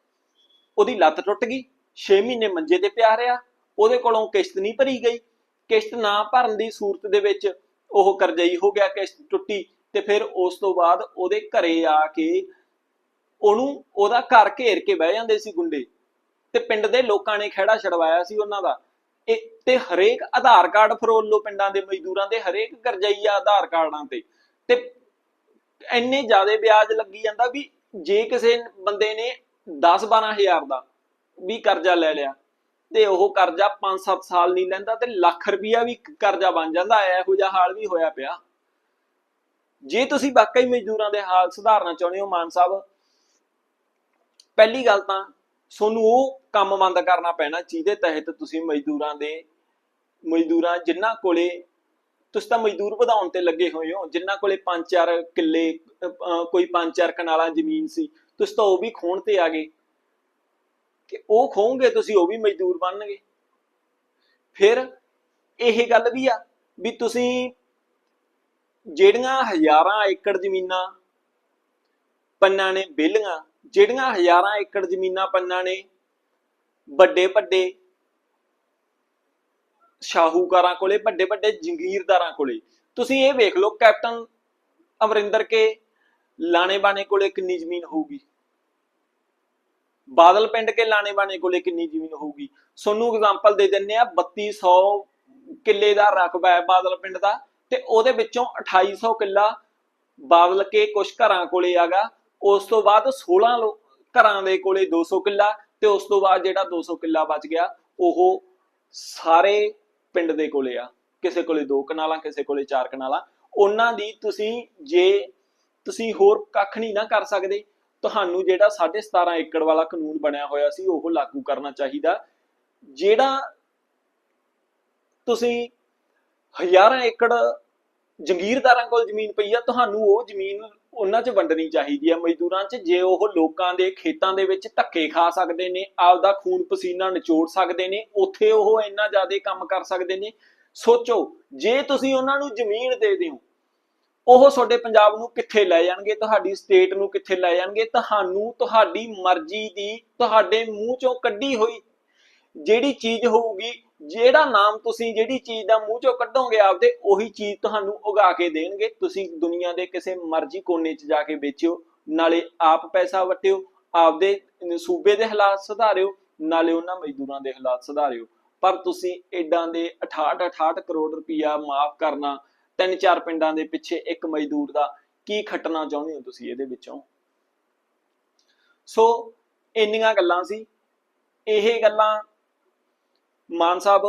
ਉਹਦੀ ਲੱਤ ਟੁੱਟ ਗਈ। 6 ਮਹੀਨੇ ਮੰਜੇ ਤੇ ਪਿਆ ਰਿਹਾ। ਉਹਦੇ ਕੋਲੋਂ ਕਿਸ਼ਤ ਨਹੀਂ ਭਰੀ ਗਈ। ਕਿਸ਼ਤ ਨਾ ਭਰਨ ਦੀ ਸੂਰਤ ਦੇ ਵਿੱਚ ਉਹ ਕਰਜ਼ਈ ਹੋ ਗਿਆ, ਕਿਸ਼ਤ ਟੁੱਟੀ ਤੇ ਫਿਰ ਉਸ ਤੋਂ ਬਾਅਦ ਉਹਦੇ ਘਰੇ ਆ ਕੇ ਉਹਨੂੰ ਉਹਦਾ ਘਰ ਘੇਰ ਕੇ ਬਹਿ ਜਾਂਦੇ ਸੀ ਗੁੰਡੇ। ਤੇ ਪਿੰਡ ਦੇ ਲੋਕਾਂ ਨੇ ਖਹਿੜਾ ਛਡਵਾਇਆ ਸੀ ਉਹਨਾਂ ਦਾ। ਇਹ ਤੇ ਹਰੇਕ ਆਧਾਰ ਕਾਰਡ ਫਰੋਲ ਪਿੰਡਾਂ ਦੇ ਮਜ਼ਦੂਰਾਂ ਦੇ ਹਰੇਕ ਕਰਜ਼ਈ ਆਧਾਰ ਕਾਰਡਾਂ ਤੇ। ਤੇ ਇੰਨੇ ਜ਼ਿਆਦੇ ਵਿਆਜ ਲੱਗੀ ਜਾਂਦਾ ਵੀ ਜੇ ਕਿਸੇ ਬੰਦੇ ਨੇ 10 12000 ਦਾ ਵੀ ਕਰਜ਼ਾ ਲੈ ਲਿਆ ਤੇ ਉਹ ਕਰਜ਼ਾ 5-7 ਸਾਲ ਨਹੀਂ ਲੈਂਦਾ ਤੇ ਲੱਖ ਰੁਪਈਆ ਵੀ ਕਰਜ਼ਾ ਬਣ ਜਾਂਦਾ, ਇਹੋ ਜਿਹਾ ਹਾਲ ਵੀ ਹੋਇਆ ਪਿਆ। ਜੇ ਤੁਸੀਂ ਵਾਕਈ ਮਜ਼ਦੂਰਾਂ ਦੇ ਹਾਲ ਸੁਧਾਰਨਾ ਚਾਹੁੰਦੇ ਹੋ, ਮਾਨ ਸਾਹਿਬ, ਪਹਿਲੀ ਗੱਲ ਤਾਂ ਤੁਹਾਨੂੰ ਉਹ ਕੰਮ ਬੰਦ ਕਰਨਾ ਪੈਣਾ ਜਿਹਦੇ ਤਹਿਤ ਤੁਸੀਂ ਮਜ਼ਦੂਰਾਂ ਦੇ, ਮਜ਼ਦੂਰਾਂ ਜਿਨ੍ਹਾਂ ਕੋਲੇ, ਤੁਸੀਂ ਤਾਂ ਮਜ਼ਦੂਰ ਵਧਾਉਣ ਤੇ ਲੱਗੇ ਹੋਏ ਹੋ ਜਿਨ੍ਹਾਂ ਕੋਲੇ 5-4 ਕਿੱਲੇ ਕੋਈ 5-4 ਕਨਾਲਾਂ ਜ਼ਮੀਨ ਸੀ, ਤੁਸੀਂ ਤਾਂ ਉਹ ਵੀ ਖੋਣ ਤੇ ਆ ਗਏ। ਕਿ ਉਹ ਖੋਣਗੇ ਤੁਸੀਂ ਉਹ ਵੀ ਮਜ਼ਦੂਰ ਬਣਨਗੇ। ਫਿਰ ਇਹ ਗੱਲ ਵੀ ਆ ਵੀ ਤੁਸੀਂ ਜਿਹੜੀਆਂ ਹਜ਼ਾਰਾਂ ਏਕੜ ਜ਼ਮੀਨਾਂ, ਪੰਨਾਂ ਨੇ ਬੇਲੀਆਂ ਜਿਹੜੀਆਂ ਹਜ਼ਾਰਾਂ ਏਕੜ ਜ਼ਮੀਨਾਂ ਪੰਨਾਂ ਨੇ ਵੱਡੇ ਵੱਡੇ ਸ਼ਾਹੂਕਾਰਾਂ ਕੋਲੇ ਵੱਡੇ ਵੱਡੇ ਜੰਗੀਰਦਾਰਾਂ ਕੋਲੇ। ਤੁਸੀਂ ਇਹ ਵੇਖ ਲਓ, ਕੈਪਟਨ ਅਮਰਿੰਦਰ ਕੇ ਲਾਣੇ ਬਾਣੇ ਕੋਲੇ ਕਿੰਨੀ ਜ਼ਮੀਨ ਹੋਊਗੀ। ਬਾਦਲ ਪਿੰਡ ਕੇ ਲਾਣੇ ਬਾਣੇ ਕੋਲੇ ਕਿੰਨੀ ਜ਼ਮੀਨ ਹੋਊਗੀ। ਸੋਨੂੰ ਐਗਜ਼ਾਮਪਲ ਦੇ ਦਿੰਨੇ ਆ 3200 ਕਿੱਲੇ ਦਾ ਰਕਬਾ ਹੈ ਬਾਦਲ ਪਿੰਡ ਦਾ, ਤੇ ਉਹਦੇ ਵਿੱਚੋਂ 2800 ਕਿੱਲਾ ਬਾਦਲ ਕੇ ਕੁਝ ਘਰਾਂ ਕੋਲੇ ਆਗਾ। ਉਸ ਤੋਂ ਬਾਅਦ 16 ਘਰਾਂ ਦੇ ਕੋਲੇ 200 ਕਿੱਲਾ ਤੇ ਉਸ ਤੋਂ ਬਾਅਦ ਜਿਹੜਾ 200 ਕਿੱਲਾ ਬਚ ਗਿਆ, ਉਹ ਸਾਰੇ ਪਿੰਡ ਦੇ ਕੋਲੇ ਆ। ਕਿਸੇ ਕੋਲੇ ਦੋ ਕਨਾਲਾਂ, ਕਿਸੇ ਕੋਲੇ ਚਾਰ ਕਨਾਲਾਂ। ਉਹਨਾਂ ਦੀ ਤੁਸੀਂ ਜੇ ਤੁਸੀਂ ਹੋਰ ਕੱਖ ਨਹੀਂ ਨਾ ਕਰ ਸਕਦੇ, ਤੁਹਾਨੂੰ ਜਿਹੜਾ 17.5 ਏਕੜ ਵਾਲਾ ਕਾਨੂੰਨ ਬਣਿਆ ਹੋਇਆ ਸੀ, ਉਹ ਲਾਗੂ ਕਰਨਾ ਚਾਹੀਦਾ। ਜਿਹੜਾ ਤੁਸੀਂ ਹਜ਼ਾਰਾਂ ਏਕੜ ਜੰਗੀਰਦਾਰਾਂ ਕੋਲ ਜ਼ਮੀਨ ਪਈ ਆ, ਤੁਹਾਨੂੰ ਉਹ ਜ਼ਮੀਨ ਉਹਨਾਂ 'ਚ ਵੰਡਣੀ ਚਾਹੀਦੀ ਆ ਮਜ਼ਦੂਰਾਂ 'ਚ, ਜੇ ਉਹ ਲੋਕਾਂ ਦੇ ਖੇਤਾਂ ਦੇ ਵਿੱਚ ਧੱਕੇ ਖਾ ਸਕਦੇ ਨੇ, ਆਪਦਾ ਖੂਨ ਪਸੀਨਾ ਨਿਚੋੜ ਸਕਦੇ ਨੇ, ਉੱਥੇ ਉਹ ਇੰਨਾ ਜ਼ਿਆਦਾ ਕੰਮ ਕਰ ਸਕਦੇ ਨੇ, ਸੋਚੋ, ਜੇ ਤੁਸੀਂ ਉਹਨਾਂ ਨੂੰ ਜ਼ਮੀਨ ਦੇ ਦਿਓ, ਉਹ ਤੁਹਾਡੇ ਪੰਜਾਬ ਨੂੰ ਕਿੱਥੇ ਲੈ ਜਾਣਗੇ, ਤੁਹਾਡੀ ਸਟੇਟ ਨੂੰ ਕਿੱਥੇ ਲੈ ਜਾਣਗੇ, ਤੁਹਾਨੂੰ ਤੁਹਾਡੀ ਮਰਜ਼ੀ ਦੀ ਤੁਹਾਡੇ ਮੂੰਹ ਚੋਂ ਕੱਢੀ ਹੋਈ ਜਿਹੜੀ ਚੀਜ਼ ਹੋਊਗੀ ਜਿਹੜਾ ਨਾਮ ਤੁਸੀਂ ਜਿਹੜੀ ਚੀਜ਼ ਦਾ ਮੂੰਹ ਚੋਂ ਕੱਢੋਗੇ ਆਪਦੇ, ਉਹੀ ਚੀਜ਼ ਤੁਹਾਨੂੰ ਉਗਾ ਕੇ ਦੇਣਗੇ। ਤੁਸੀਂ ਦੁਨੀਆ ਦੇ ਕਿਸੇ ਮਰਜ਼ੀ ਕੋਨੇ 'ਚ ਜਾ ਕੇ ਵੇਚਿਓ, ਨਾਲੇ ਆਪ ਪੈਸਾ ਵਟਿਓ ਆਪਦੇ ਸੂਬੇ ਦੇ ਹਾਲਾਤ ਸੁਧਾਰਿਓ, ਨਾਲੇ ਉਹਨਾਂ ਮਜ਼ਦੂਰਾਂ ਦੇ ਹਾਲਾਤ ਸੁਧਾਰਿਓ। ਪਰ ਤੁਸੀਂ ਏਡਾਂ ਦੇ 68 68 ਕਰੋੜ ਰੁਪਈਆ ਮਾਫ ਕਰਨਾ, ਤਿੰਨ ਚਾਰ ਪਿੰਡਾਂ ਦੇ ਪਿੱਛੇ ਇੱਕ ਮਜ਼ਦੂਰ ਦਾ ਕੀ ਖੱਟਣਾ ਚਾਹੁੰਦੇ ਹੋ ਤੁਸੀਂ ਇਹਦੇ ਵਿੱਚੋਂ? ਸੋ, ਇੰਨੀਆਂ ਗੱਲਾਂ ਸੀ। ਇਹ ਗੱਲਾਂ ਮਾਨ ਸਾਹਿਬ,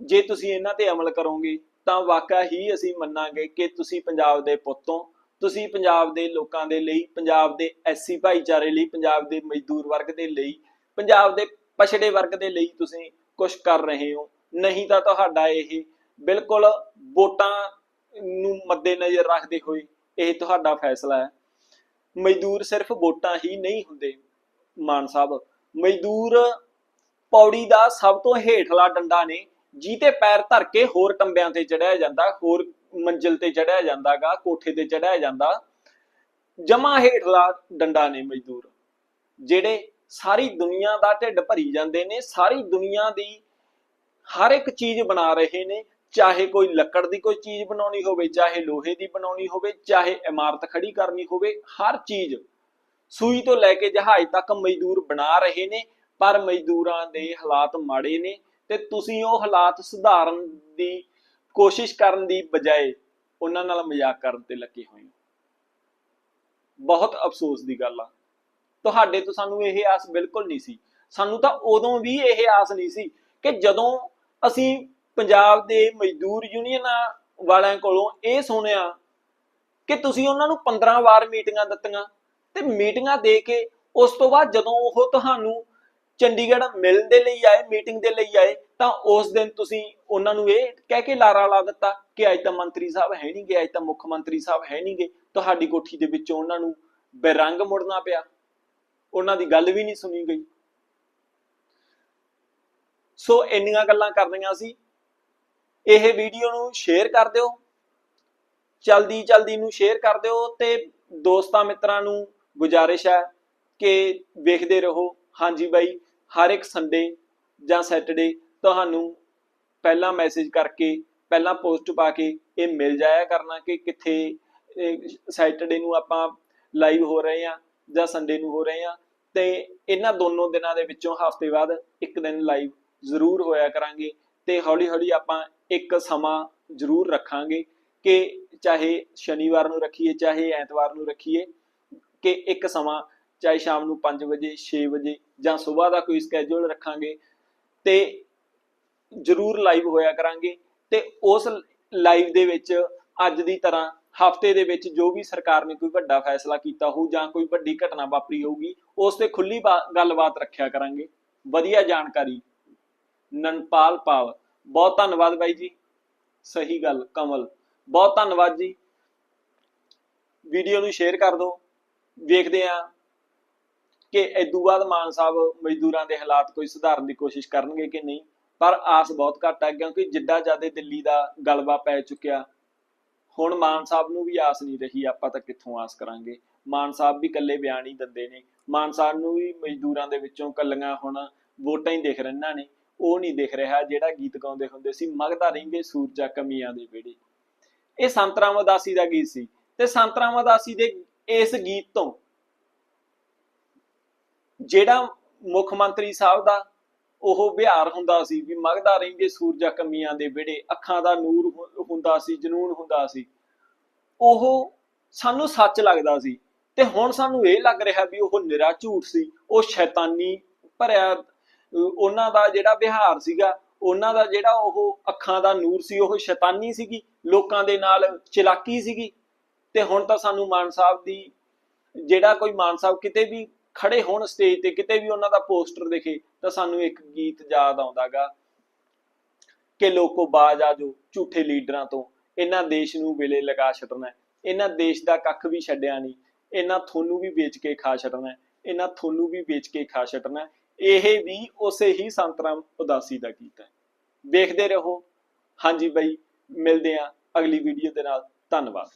ਜੇ ਤੁਸੀਂ ਇਹਨਾਂ ਤੇ ਅਮਲ ਕਰੋਗੇ, ਤਾਂ ਵਾਕਾ ਹੀ ਅਸੀਂ ਮੰਨਾਂਗੇ ਕਿ ਤੁਸੀਂ ਪੰਜਾਬ ਦੇ ਪੁੱਤੋਂ ਤੁਸੀਂ ਪੰਜਾਬ ਦੇ ਲੋਕਾਂ ਦੇ ਲਈ, ਪੰਜਾਬ ਦੇ ਐਸਸੀ ਭਾਈਚਾਰੇ ਲਈ, ਪੰਜਾਬ ਦੇ ਮਜ਼ਦੂਰ ਵਰਗ ਦੇ ਲਈ, ਪੰਜਾਬ ਦੇ ਪਛੜੇ ਵਰਗ ਦੇ ਲਈ ਤੁਸੀਂ ਕੁਝ ਕਰ ਰਹੇ ਹੋ। ਨਹੀਂ ਤਾਂ ਤੁਹਾਡਾ ਇਹ ਬਿਲਕੁਲ ਵੋਟਾਂ ਨੂੰ ਮੱਦੇਨਜ਼ਰ ਰੱਖਦੇ ਹੋਏ ਇਹ ਤੁਹਾਡਾ ਫੈਸਲਾ ਹੈ। ਮਜ਼ਦੂਰ ਸਿਰਫ ਵੋਟਾਂ ਹੀ ਨਹੀਂ ਹੁੰਦੇ, ਮਾਨ ਸਾਹਿਬ। ਮਜ਼ਦੂਰ ਪੌੜੀ ਦਾ ਸਭ ਤੋਂ ਹੇਠਲਾ ਡੰਡਾ ਨੇ ਜਿਹਤੇ ਪੈਰ ਧਰ ਕੇ ਹੋਰ ਟੰਬਿਆਂ ਤੇ ਚੜਿਆ ਜਾਂਦਾ, ਹੋਰ ਮੰਜ਼ਿਲ ਤੇ ਚੜਿਆ ਜਾਂਦਾਗਾ, ਕੋਠੇ ਤੇ ਚੜਿਆ ਜਾਂਦਾ। ਜਮਾ ਹੇਠਲਾ ਡੰਡਾ ਨੇ ਮਜ਼ਦੂਰ, ਜਿਹੜੇ ਸਾਰੀ ਦੁਨੀਆ ਦਾ ਢਿੱਡ ਭਰੀ ਜਾਂਦੇ ਨੇ, ਸਾਰੀ ਦੁਨੀਆ ਦੀ ਹਰ ਇੱਕ ਚੀਜ਼ ਬਣਾ ਰਹੇ ਨੇ, ਚਾਹੇ ਕੋਈ ਲੱਕੜ ਦੀ ਕੋਈ ਚੀਜ਼ ਬਣਾਉਣੀ ਹੋਵੇ, ਚਾਹੇ ਲੋਹੇ ਦੀ ਬਣਾਉਣੀ ਹੋਵੇ, ਚਾਹੇ ਇਮਾਰਤ ਖੜੀ ਕਰਨੀ ਹੋਵੇ, ਹਰ ਚੀਜ਼ ਸੂਈ ਤੋਂ ਲੈ ਕੇ ਜਹਾਜ਼ ਤੱਕ ਮਜ਼ਦੂਰ ਬਣਾ ਰਹੇ ਨੇ ਪਰ ਮਜ਼ਦੂਰਾਂ ਦੇ ਹਾਲਾਤ ਮਾੜੇ ਨੇ ਤੇ ਤੁਸੀਂ ਉਹ ਹਾਲਾਤ ਸੁਧਾਰਨ ਦੀ ਕੋਸ਼ਿਸ਼ ਕਰਨ ਦੀ ਬਜਾਏ ਉਹਨਾਂ ਨਾਲ ਮਜ਼ਾਕ ਕਰਨ ਤੇ ਲੱਗੇ ਹੋਏ ਹੋ। ਬਹੁਤ ਅਫਸੋਸ ਦੀ ਗੱਲ ਆ। ਤੁਹਾਡੇ ਤੋਂ ਸਾਨੂੰ ਇਹ ਆਸ ਬਿਲਕੁਲ ਨਹੀਂ ਸੀ। ਸਾਨੂੰ ਤਾਂ ਉਦੋਂ ਵੀ ਇਹ ਆਸ ਨਹੀਂ ਸੀ ਕਿ ਜਦੋਂ ਅਸੀਂ ਪੰਜਾਬ ਦੇ ਮਜ਼ਦੂਰ ਯੂਨੀਅਨਾਂ ਵਾਲਿਆਂ ਕੋਲੋਂ ਇਹ ਸੁਣਿਆ ਕਿ ਤੁਸੀਂ ਉਹਨਾਂ ਨੂੰ 15 ਵਾਰ ਮੀਟਿੰਗਾਂ ਦਿੱਤੀਆਂ ਤੇ ਮੀਟਿੰਗਾਂ ਦੇ ਕੇ ਉਸ ਤੋਂ ਬਾਅਦ ਜਦੋਂ ਉਹ ਤੁਹਾਨੂੰ ਚੰਡੀਗੜ੍ਹ ਮਿਲਣ ਦੇ ਲਈ ਆਏ ਮੀਟਿੰਗ ਦੇ ਲਈ ਆਏ, ਤਾਂ ਉਸ ਦਿਨ ਤੁਸੀਂ ਉਹਨਾਂ ਨੂੰ ਇਹ ਕਹਿ ਕੇ ਲਾਰਾ ਲਾ ਦਿੱਤਾ ਕਿ ਅੱਜ ਤਾਂ ਮੰਤਰੀ ਸਾਹਿਬ ਹੈ ਨਹੀਂ ਗਏ ਅੱਜ ਤਾਂ ਮੁੱਖ ਮੰਤਰੀ ਸਾਹਿਬ ਹੈ ਨਹੀਂ ਗਏ ਤੁਹਾਡੀ ਕੋਠੀ ਦੇ ਵਿੱਚੋਂ ਉਹਨਾਂ ਨੂੰ ਬੇਰੰਗ ਮੁੜਨਾ ਪਿਆ। ਉਹਨਾਂ ਦੀ ਗੱਲ ਵੀ ਨਹੀਂ ਸੁਣੀ ਗਈ। ਸੋ ਇੰਨੀਆਂ ਗੱਲਾਂ ਕਰਨੀਆਂ ਸੀ। ਇਹ ਵੀਡੀਓ ਨੂੰ ਸ਼ੇਅਰ ਕਰ ਦਿਓ। ਜਲਦੀ ਜਲਦੀ ਨੂੰ ਸ਼ੇਅਰ ਕਰ ਦਿਓ ਤੇ ਦੋਸਤਾਂ ਮਿੱਤਰਾਂ ਨੂੰ ਗੁਜਾਰਿਸ਼ ਹੈ ਕਿ ਵੇਖਦੇ ਰਹੋ। ਹਾਂਜੀ ਬਾਈ ਹਰ ਇੱਕ ਸੰਡੇ ਜਾਂ ਸੈਟਰਡੇ ਤੁਹਾਨੂੰ ਪਹਿਲਾਂ ਮੈਸੇਜ ਕਰਕੇ, ਪਹਿਲਾਂ ਪੋਸਟ ਪਾ ਕੇ ਇਹ ਮਿਲ ਜਾਇਆ ਕਰਨਾ ਕਿ ਕਿੱਥੇ ਸੈਟਰਡੇ ਨੂੰ ਆਪਾਂ ਲਾਈਵ ਹੋ ਰਹੇ ਆ ਜਾਂ ਸੰਡੇ ਨੂੰ ਹੋ ਰਹੇ ਆ ਤੇ ਇਹਨਾਂ ਦੋਨੋਂ ਦਿਨਾਂ ਦੇ ਵਿੱਚੋਂ ਹਫ਼ਤੇ ਬਾਅਦ ਇੱਕ ਦਿਨ ਲਾਈਵ ਜ਼ਰੂਰ ਹੋਇਆ ਕਰਾਂਗੇ ਤੇ ਹੌਲੀ ਹੌਲੀ ਆਪਾਂ ਇੱਕ ਸਮਾਂ ਜ਼ਰੂਰ ਰੱਖਾਂਗੇ ਕਿ ਚਾਹੇ ਸ਼ਨੀਵਾਰ ਨੂੰ ਰੱਖੀਏ, ਚਾਹੇ ਐਤਵਾਰ ਨੂੰ ਰੱਖੀਏ ਕਿ ਇੱਕ ਸਮਾਂ ਚਾਹੇ ਸ਼ਾਮ ਨੂੰ 5 ਵਜੇ 6 ਵਜੇ ਜਾਂ ਸਵੇਰ ਦਾ ਕੋਈ ਸਕੇਜੂਲ ਰੱਖਾਂਗੇ ਤੇ ਜ਼ਰੂਰ ਲਾਈਵ ਹੋਇਆ ਕਰਾਂਗੇ ਤੇ ਉਸ ਲਾਈਵ ਦੇ ਵਿੱਚ ਅੱਜ ਦੀ ਤਰ੍ਹਾਂ ਹਫ਼ਤੇ ਦੇ ਵਿੱਚ ਜੋ ਵੀ ਸਰਕਾਰ ਨੇ ਕੋਈ ਵੱਡਾ ਫੈਸਲਾ ਕੀਤਾ ਹੋਊ ਜਾਂ ਕੋਈ ਵੱਡੀ ਘਟਨਾ ਵਾਪਰੀ ਹੋਊਗੀ, ਉਸ ਤੇ ਖੁੱਲੀ ਬਾ- ਗੱਲਬਾਤ ਰੱਖਿਆ ਕਰਾਂਗੇ। ਵਧੀਆ ਜਾਣਕਾਰੀ, ਨਨਪਾਲ ਪਾਵ। ਬਹੁਤ ਧੰਨਵਾਦ ਬਾਈ ਜੀ। ਸਹੀ ਗੱਲ, ਕਮਲ। ਬਹੁਤ ਧੰਨਵਾਦ ਜੀ। ਵੀਡੀਓ ਨੂੰ ਸ਼ੇਅਰ ਕਰ ਦਿਓ। ਵੇਖਦੇ ਆ। ਕਿ ਇਦੋਂ ਬਾਅਦ ਮਾਨ ਸਾਹਿਬ ਮਜ਼ਦੂਰਾਂ ਦੇ ਹਾਲਾਤ ਕੋਈ ਸੁਧਾਰਨ ਦੀ ਕੋਸ਼ਿਸ਼ ਕਰਨਗੇ ਕਿ ਨਹੀਂ? ਪਰ ਆਸ ਬਹੁਤ ਘੱਟ ਹੈ ਕਿਉਂਕਿ ਜਿੱਡਾ ਜ਼ਿਆਦਾ ਦਿੱਲੀ ਦਾ ਗਲਬਾ ਪੈ ਚੁੱਕਿਆ, ਹੁਣ ਮਾਨ ਸਾਹਿਬ ਨੂੰ ਵੀ ਆਸ ਨਹੀਂ ਰਹੀ, ਆਪਾਂ ਤਾਂ ਕਿੱਥੋਂ ਆਸ ਕਰਾਂਗੇ? ਮਾਨ ਸਾਹਿਬ ਵੀ ਇਕੱਲੇ ਬਿਆਨ ਹੀ ਦਿੰਦੇ ਨੇ। ਮਾਨ ਸਾਹਿਬ ਨੂੰ ਵੀ ਮਜ਼ਦੂਰਾਂ ਦੇ ਵਿੱਚੋਂ ਕੱਲੀਆਂ ਹੁਣ ਵੋਟਾਂ ਹੀ ਦਿਖ ਰਹੀਆਂ ਨੇ। ਉਹ ਨਹੀਂ ਦਿਖ ਰਿਹਾ ਜਿਹੜਾ ਗੀਤ ਗਾਉਂਦੇ ਹੁੰਦੇ ਸੀ, ਮਗਦਾ ਰਹਿੰਦੇ ਸੂਰਜਾ ਕਮੀਆਂ ਦੇ ਵਿੜੇ ਇਹ ਸੰਤਰਾਮ ਉਦਾਸੀ ਦਾ ਗੀਤ ਸੀ। ਤੇ ਸੰਤਰਾਮ ਉਦਾਸੀ ਦੇ ਇਸ ਗੀਤ ਤੋਂ ਜਿਹੜਾ ਮੁੱਖ ਮੰਤਰੀ ਸਾਹਿਬ ਦਾ ਉਹ ਬਿਹਾਰ ਹੁੰਦਾ ਸੀ ਵੀ ਮਗਦਾ ਰਹਿੰਦੇ ਸੂਰਜਾ ਕਮੀਆਂ ਦੇ ਵਿੜੇ ਅੱਖਾਂ ਦਾ ਨੂਰ ਹੁੰਦਾ ਸੀ, ਜਨੂਨ ਹੁੰਦਾ ਸੀ, ਉਹ ਸਾਨੂੰ ਸੱਚ ਲੱਗਦਾ ਸੀ ਤੇ ਹੁਣ ਸਾਨੂੰ ਇਹ ਲੱਗ ਰਿਹਾ ਵੀ ਉਹ ਨਿਰਾ ਝੂਠ ਸੀ, ਉਹ ਸ਼ੈਤਾਨੀ ਭਰਿਆ ਅਹ ਉਹਨਾਂ ਦਾ ਜਿਹੜਾ ਵਿਹਾਰ ਸੀਗਾ, ਉਹਨਾਂ ਦਾ ਜਿਹੜਾ ਉਹ ਅੱਖਾਂ ਦਾ ਨੂਰ ਸੀ, ਉਹ ਸ਼ੈਤਾਨੀ ਸੀਗੀ, ਲੋਕਾਂ ਦੇ ਨਾਲ ਚਲਾਕੀ ਸੀਗੀ ਤੇ ਹੁਣ ਤਾਂ ਸਾਨੂੰ ਮਾਨ ਸਾਹਿਬ ਦੀ, ਜਿਹੜਾ ਕੋਈ ਮਾਨ ਸਾਹਿਬ ਕਿਤੇ ਵੀ ਖੜੇ ਹੋਣ ਸਟੇਜ ਤੇ ਕਿਤੇ ਵੀ ਉਹਨਾਂ ਦਾ ਪੋਸਟਰ ਦਿਖੇ ਤਾਂ ਸਾਨੂੰ ਇੱਕ ਗੀਤ ਯਾਦ ਆਉਂਦਾਗਾ, ਕਿ ਲੋਕੋ ਬਾਜ ਆ ਜੋ ਝੂਠੇ ਲੀਡਰਾਂ ਤੋਂ, ਇਹਨਾਂ ਦੇਸ਼ ਨੂੰ ਵੇਲੇ ਲਗਾ ਛੱਡਣਾ ਇਹਨਾਂ ਦੇਸ਼ ਦਾ ਕੱਖ ਵੀ ਛੱਡਿਆ ਨਹੀਂ, ਇਹਨਾਂ ਤੁਹਾਨੂੰ ਵੀ ਵੇਚ ਕੇ ਖਾ ਛੱਡਣਾ ਇਹਨਾਂ ਤੁਹਾਨੂੰ ਵੀ ਵੇਚ ਕੇ ਖਾ ਛੱਡਣਾ ਇਹ ਵੀ ਉਸੇ ਹੀ ਸੰਤਰਾਮ ਉਦਾਸੀ ਦਾ ਗੀਤ ਹੈ। ਵੇਖਦੇ ਰਹੋ, ਹਾਂਜੀ ਬਾਈ, ਮਿਲਦੇ ਆਂ ਅਗਲੀ ਵੀਡੀਓ ਦੇ ਨਾਲ, ਧੰਨਵਾਦ।